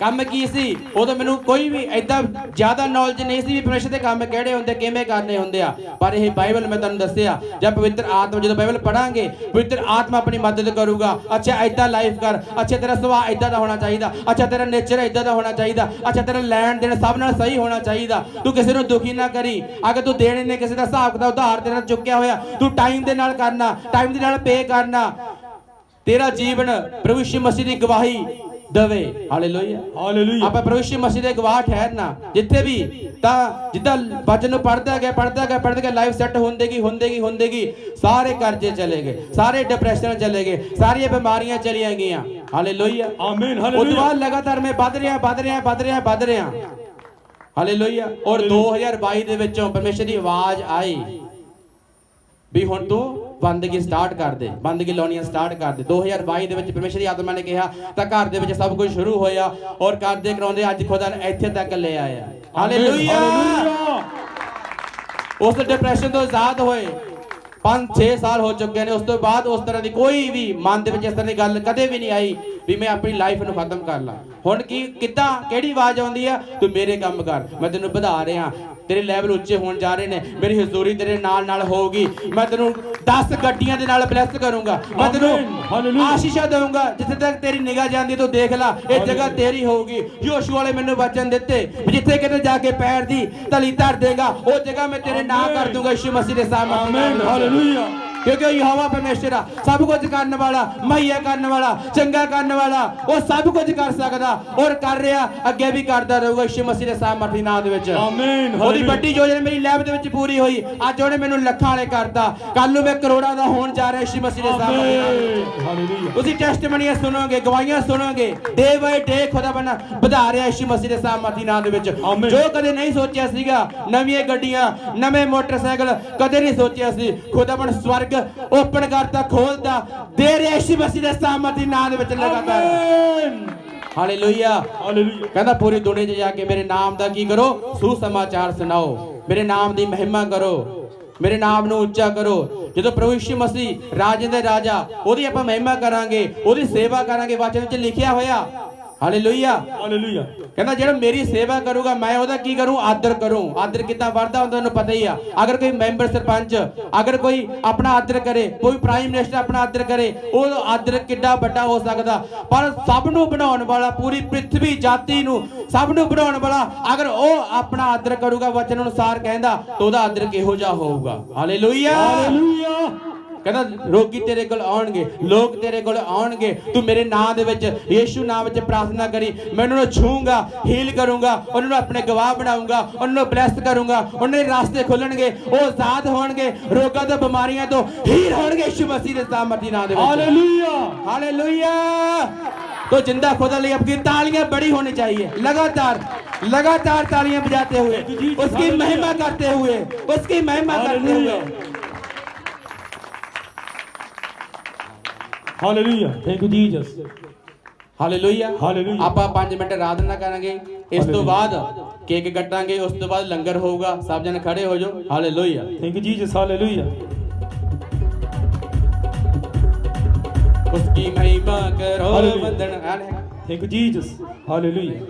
ਕੰਮ ਕੀ ਸੀ? ਉਦੋਂ ਮੈਨੂੰ ਕੋਈ ਵੀ ਐਦਾਂ ਜ਼ਿਆਦਾ ਨੌਲੇਜ ਨਹੀਂ ਸੀ ਵੀ ਪਰਮੇਸ਼ਰ ਦੇ ਕੰਮ ਕਿਹੜੇ ਹੁੰਦੇ, ਕਿਵੇਂ ਕਰਨੇ ਹੁੰਦੇ ਆ। ਪਰ ਇਹ ਬਾਈਬਲ ਮੈਂ ਤੁਹਾਨੂੰ ਦੱਸਿਆ, ਜਦ ਪਵਿੱਤਰ ਆਤਮਾ, ਜਦੋਂ ਬਾਈਬਲ ਪੜਾਂਗੇ ਪਵਿੱਤਰ ਆਤਮਾ ਆਪਣੀ ਮਦਦ ਕਰੂਗਾ। ਅੱਛਾ ਐਦਾਂ ਲਾਈਫ ਕਰ, ਅੱਛਾ, ਤੇਰਾ ਸੁਭਾਅ ਐਦਾਂ ਦਾ ਹੋਣਾ ਚਾਹੀਦਾ। ਅੱਛਾ, ਤੇਰਾ ਨੇਚਰ ਐਦਾਂ ਦਾ ਹੋਣਾ ਚਾਹੀਦਾ। ਅੱਛਾ, ਤੇਰਾ ਲੈਣ ਦੇਣ ਸਭ ਨਾਲ ਸਹੀ ਹੋਣਾ ਚਾਹੀਦਾ। ਤੂੰ ਕਿਸੇ ਨੂੰ ਦੁਖੀ ਨਾ ਕਰੀ। ਅਗਰ ਤੂੰ ਦੇਣੇ ਨੇ ਕਿਸੇ ਦਾ ਹਿਸਾਬ ਦਾ ਉਧਾਰ ਤੇਰਾ ਚੁੱਕਿਆ ਹੋਇਆ, ਤੂੰ ਟਾਈਮ ਦੇ ਨਾਲ ਕਰਨਾ ਟਾਈਮ ਦੇ ਨਾਲ ਪੇ ਕਰਨਾ। ਤੇਰਾ ਜੀਵਨ ਪ੍ਰਭੂ ਯਿਸੂ ਮਸੀਹ ਦੀ ਗਵਾਹੀ ਦਵੇ। ਹਾਲੇਲੂਇਆ ਹਾਲੇਲੂਇਆ ਆਪਾਂ ਪ੍ਰਭੂ ਮਸੀਹ ਦੇ ਗਵਾਹ ਠਹਿਰਨਾ। ਜਿੱਥੇ ਵੀ ਤਾਂ ਜਿੱਦਾਂ ਵਚਨ ਨੂੰ ਪੜਦਾ ਗਿਆ ਪੜਦਾ ਗਿਆ ਪੜਦਾ ਗਿਆ ਲਾਈਫ ਸੈੱਟ ਹੁੰਦੇਗੀ ਹੁੰਦੇਗੀ ਹੁੰਦੇਗੀ ਸਾਰੇ ਕਰਜ਼ੇ ਚਲੇ ਗਏ। ਸਾਰੇ ਡਿਪਰੈਸ਼ਨ ਚਲੇ ਗਏ। ਸਾਰੀਆਂ ਬਿਮਾਰੀਆਂ ਚਲੀਆਂ ਗਈਆਂ। ਹਾਲੇਲੂਇਆ ਆਮੀਨ ਹਾਲੇਲੂਇਆ ਬਾਅਦ ਲਗਾਤਾਰ ਮੈਂ ਵੱਧ ਰਿਹਾ ਵੱਧ ਰਿਹਾ ਵੱਧ ਰਿਹਾ ਵੱਧ ਰਿਹਾ। ਹਾਲੇਲੂਇਆ ਔਰ 2022 ਦੇ ਵਿੱਚੋਂ ਪਰਮੇਸ਼ਰ ਦੀ ਆਵਾਜ਼ ਆਈ ਵੀ ਹੁਣ ਤੂੰ ਬੰਦਗੀ ਸਟਾਰਟ ਕਰ ਦੇ ਬੰਦਗੀ ਲਾਉਣੀਆਂ ਸਟਾਰਟ ਕਰ ਦੇ। 2022 ਦੇ ਵਿੱਚ ਪਰਮੇਸ਼ਰ ਦੀ ਆਤਮਾ ਨੇ ਕਿਹਾ ਤਾਂ ਘਰ ਦੇ ਵਿੱਚ ਸਭ ਕੁਝ ਸ਼ੁਰੂ ਹੋਇਆ ਔਰ ਕਰਦੇ ਕਰਾਉਂਦੇ ਅੱਜ ਖੁਦਾ ਨੇ ਇੱਥੇ ਤੱਕ ਲੈ ਆਇਆ। ਹਾਲੇਲੂਇਆ ਉਸ ਡਿਪਰੈਸ਼ਨ ਤੋਂ ਆਜ਼ਾਦ ਹੋਏ। 5-6 ਸਾਲ ਹੋ ਚੁੱਕੇ ਨੇ ਉਸ ਤੋਂ ਬਾਅਦ ਉਸ ਤਰ੍ਹਾਂ ਦੀ ਕੋਈ ਵੀ ਮਨ ਦੇ ਵਿੱਚ ਇਸ ਤਰ੍ਹਾਂ ਦੀ ਗੱਲ ਕਦੇ ਵੀ ਨਹੀਂ ਆਈ ਵੀ ਮੈਂ ਆਪਣੀ ਲਾਈਫ ਨੂੰ ਖਤਮ ਕਰ ਲਾਂ। ਹੁਣ ਕੀ ਕਿੱਦਾਂ ਕਿਹੜੀ ਆਵਾਜ਼ ਆਉਂਦੀ ਆ? ਤੂੰ ਮੇਰੇ ਕੰਮ ਕਰ ਮੈਂ ਤੈਨੂੰ ਵਧਾ ਰਿਹਾ। ਤੇਰੇ ਲੈਵਲ ਉੱਚੇ ਹੋਣ ਜਾ ਰਹੇ ਨੇ। ਮੇਰੀ ਹਜ਼ੂਰੀ ਤੇਰੇ ਨਾਲ ਨਾਲ ਹੋਊਗੀ। ਮੈਂ ਤੈਨੂੰ 10 ਗੱਡੀਆਂ ਦੇ ਨਾਲ ਬਲੈਸ ਕਰੂੰਗਾ। ਮੈਂ ਤੈਨੂੰ। ਆਸ਼ੀਸ਼ਾਂ ਦਊਂਗਾ। ਜਿੱਥੇ ਤੱਕ ਤੇਰੀ ਨਿਗਾਹ ਜਾਂਦੀ ਤੂੰ ਦੇਖ ਲੈ। ਇਹ ਜਗ੍ਹਾ ਤੇਰੀ ਹੋਊਗੀ। ਯੋਸ਼ੂ ਵਾਲੇ ਮੈਨੂੰ ਵਚਨ ਦਿੱਤੇ ਵੀ ਜਿੱਥੇ ਕਿਤੇ ਜਾ ਕੇ ਪੈਰ ਦੀ ਤਲੀ ਧਰ ਦੇਗਾ ਉਹ ਜਗ੍ਹਾ ਮੈਂ ਤੇਰੇ ਨਾਂ ਕਰ ਦੂੰਗਾ ਯਿਸੂ ਮਸੀਹ ਦੇ ਸਾਹਮਣੇ। ਆਮੀਨ ਹਾਲੇਲੂਇਆ ਕਿਉਂਕਿ ਉਹ ਯਹੋਵਾ ਪਰਮੇਸ਼ਰ ਆ। ਸਭ ਕੁਝ ਕਰਨ ਵਾਲਾ ਮਈਆ ਕਰਨ ਵਾਲਾ ਚੰਗਾ ਕਰਨ ਵਾਲਾ ਉਹ ਸਭ ਕੁਝ ਕਰ ਸਕਦਾ ਔਰ ਕਰ ਰਿਹਾ ਅੱਗੇ ਵੀ ਕਰਦਾ ਰਹੂਗਾ ਯਿਸੂ ਮਸੀਹ ਦੇ ਸਾਹਮਣੇ ਨਾਂ ਦੇ ਵਿੱਚ। ਆਮੀਨ ਉਹਦੀ ਵੱਡੀ ਯੋਜਨਾ ਮੇਰੀ ਲੈਬ ਦੇ ਵਿੱਚ ਪੂਰੀ ਹੋਈ। ਅੱਜ ਉਹਨੇ ਮੈਨੂੰ ਲੱਖਾਂ ਵਾਲੇ ਕਰਤਾ। ਕੱਲ ਨੂੰ ਮੈਂ ਕਰੋੜਾਂ ਦਾ ਹੋਣ ਜਾ ਰਿਹਾ ਯਿਸੂ ਮਸੀਹ ਦੇ ਸਾਹਮਣੇ। ਆਮੀਨ ਹਾਲੇਲੂਇਆ ਤੁਸੀਂ ਟੈਸਟਮਨੀਆਂ ਸੁਣੋਗੇ ਗਵਾਹੀਆਂ ਸੁਣੋਗੇ। ਡੇ ਬਾਈ ਡੇ ਖੁਦਾ ਬਣਾ ਵਧਾ ਰਿਹਾ ਯਿਸੂ ਮਸੀਹ ਦੇ ਸਾਹਮਣੇ ਨਾਂ ਦੇ ਵਿੱਚ। ਜੋ ਕਦੇ ਨਹੀਂ ਸੋਚਿਆ ਸੀਗਾ ਨਵੀਆਂ ਗੱਡੀਆਂ ਨਵੇਂ ਮੋਟਰਸਾਈਕਲ ਕਦੇ ਨਹੀਂ ਸੋਚਿਆ ਸੀ। ਖੁਦਾ ਬਣ ਸਵਰਗ ਓਪਨ ਕਰਤਾ ਖੋਲਦਾ ਦੇ ਰਿਹਾ ਯਿਸੂ ਮਸੀਹ ਦੇ ਸਾਹਮਣੇ ਨਾਂ ਦੇ ਵਿੱਚ ਲਗਾਤਾਰ। ਹਾਲੇਲੂਇਆ ਹਾਲੇਲੂਇਆ ਕਹਿੰਦਾ ਪੂਰੀ ਦੁਨੀਆ 'ਚ ਜਾ ਕੇ ਮੇਰੇ ਨਾਮ ਦਾ ਕੀ ਕਰੋ? ਸੁਸਮਾਚਾਰ ਸੁਣਾਓ। ਮੇਰੇ ਨਾਮ ਦੀ ਮਹਿਮਾ ਕਰੋ। ਮੇਰੇ ਨਾਮ ਨੂੰ ਉੱਚਾ ਕਰੋ। ਜਦੋਂ ਪ੍ਰਭੂ ਯਿਸੂ ਮਸੀਹ ਰਾਜੇ ਦੇ ਰਾਜਾ ਉਹਦੀ ਆਪਾਂ ਮਹਿਮਾ ਕਰਾਂਗੇ ਉਹਦੀ ਸੇਵਾ ਕਰਾਂਗੇ ਵਚਨ ਵਿੱਚ ਲਿਖਿਆ ਹੋਇਆ ਹਾਲੇਲੂਇਆ ਹਾਲੇਲੂਇਆ ਕਹਿੰਦਾ ਜਿਹੜਾ ਮੇਰੀ ਸੇਵਾ ਕਰੂਗਾ ਮੈਂ ਉਹਦਾ ਕੀ ਕਰੂੰ? ਆਦਰ ਕਰੂੰ। ਆਦਰ ਕਿੱਦਾਂ ਵਰਦਾ ਹੁੰਦਾ ਉਹਨੂੰ ਪਤਾ ਹੀ ਆ। ਅਗਰ ਕੋਈ ਮੈਂਬਰ ਸਰਪੰਚ ਅਗਰ ਕੋਈ ਆਪਣਾ ਆਦਰ ਕਰੇ ਕੋਈ ਪ੍ਰਾਈਮ ਮਿਨਿਸਟਰ ਆਪਣਾ ਆਦਰ ਕਰੇ ਉਹ ਆਦਰ ਕਿੱਡਾ ਵੱਡਾ ਹੋ ਸਕਦਾ। ਪਰ ਸਭ ਨੂੰ ਬਣਾਉਣ ਵਾਲਾ ਪੂਰੀ ਪ੍ਰithvi ਜਾਤੀ ਨੂੰ ਸਭ ਨੂੰ ਬਣਾਉਣ ਵਾਲਾ ਅਗਰ ਉਹ ਆਪਣਾ ਆਦਰ ਕਰੂਗਾ ਵਚਨ ਅਨੁਸਾਰ ਕਹਿੰਦਾ ਤਾਂ ਉਹਦਾ ਆਦਰ ਕਿਹੋ ਜਿਹਾ ਹੋਊਗਾ। ਹਾਲੇਲੂਇਆ ਹਾਲੇਲੂਇਆ ਕਹਿੰਦਾ ਰੋਗੀ ਤੇਰੇ ਕੋਲ ਆਉਣਗੇ ਲੋਕ ਤੇਰੇ ਕੋਲ ਆਉਣਗੇ ਤੂੰ ਮੇਰੇ ਨਾਂ ਦੇ ਵਿੱਚ ਯੀਸ਼ੂ ਨਾਮ ਵਿੱਚ ਪ੍ਰਾਰਥਨਾ ਕਰੀ ਮੈਂ ਉਹਨਾਂ ਨੂੰ ਛੂੰਗਾ ਹੀਲ ਕਰੂੰਗਾ ਉਹਨਾਂ ਨੂੰ ਆਪਣੇ ਗਵਾਹ ਬਣਾਉਂਗਾ ਉਹਨਾਂ ਨੂੰ ਬਲੈਸ ਕਰੂੰਗਾ ਉਹਨਾਂ ਦੇ ਰਾਸਤੇ ਖੁੱਲਣਗੇ ਉਹ ਆਜ਼ਾਦ ਹੋਣਗੇ ਰੋਗਾਂ ਤੋਂ ਬਿਮਾਰੀਆਂ ਤੋਂ ਹੀਲ ਹੋਣਗੇ ਯੀਸ਼ੂ ਮਸੀਹ ਦੇ ਸਾਮਰਥੀ ਨਾਮ ਦੇ ਵਿੱਚ ਹਾਲੇਲੂਇਆ हालेलुया तो जिंदा खुदा लिए आपकी तालियां बड़ी होनी चाहिए लगातार लगातार तालियां बजाते हुए उसकी महिमा करते हुए उसकी महिमा करते हुए hallelujah thank you Jesus hallelujah hallelujah ਆਪਾਂ 5 ਮਿੰਟ ਆਰਾਧਨਾ ਕਰਾਂਗੇ। ਇਸ ਤੋਂ ਬਾਅਦ ਕੇਕ ਕੱਟਾਂਗੇ ਉਸ ਤੋਂ ਬਾਅਦ ਲੰਗਰ ਹੋਊਗਾ। ਸਭ ਜਨ ਖੜੇ ਹੋ ਜਾਓ। Hallelujah thank you Jesus hallelujah ਉਸ ਕੀ ਮਹਿਮਾ ਕਰੋ ਵੰਦਨ ਹਾਲੇ ਥੈਂਕ ਯੂ ਜੀਸਸ ਹਾਲੇਲੂਇਆ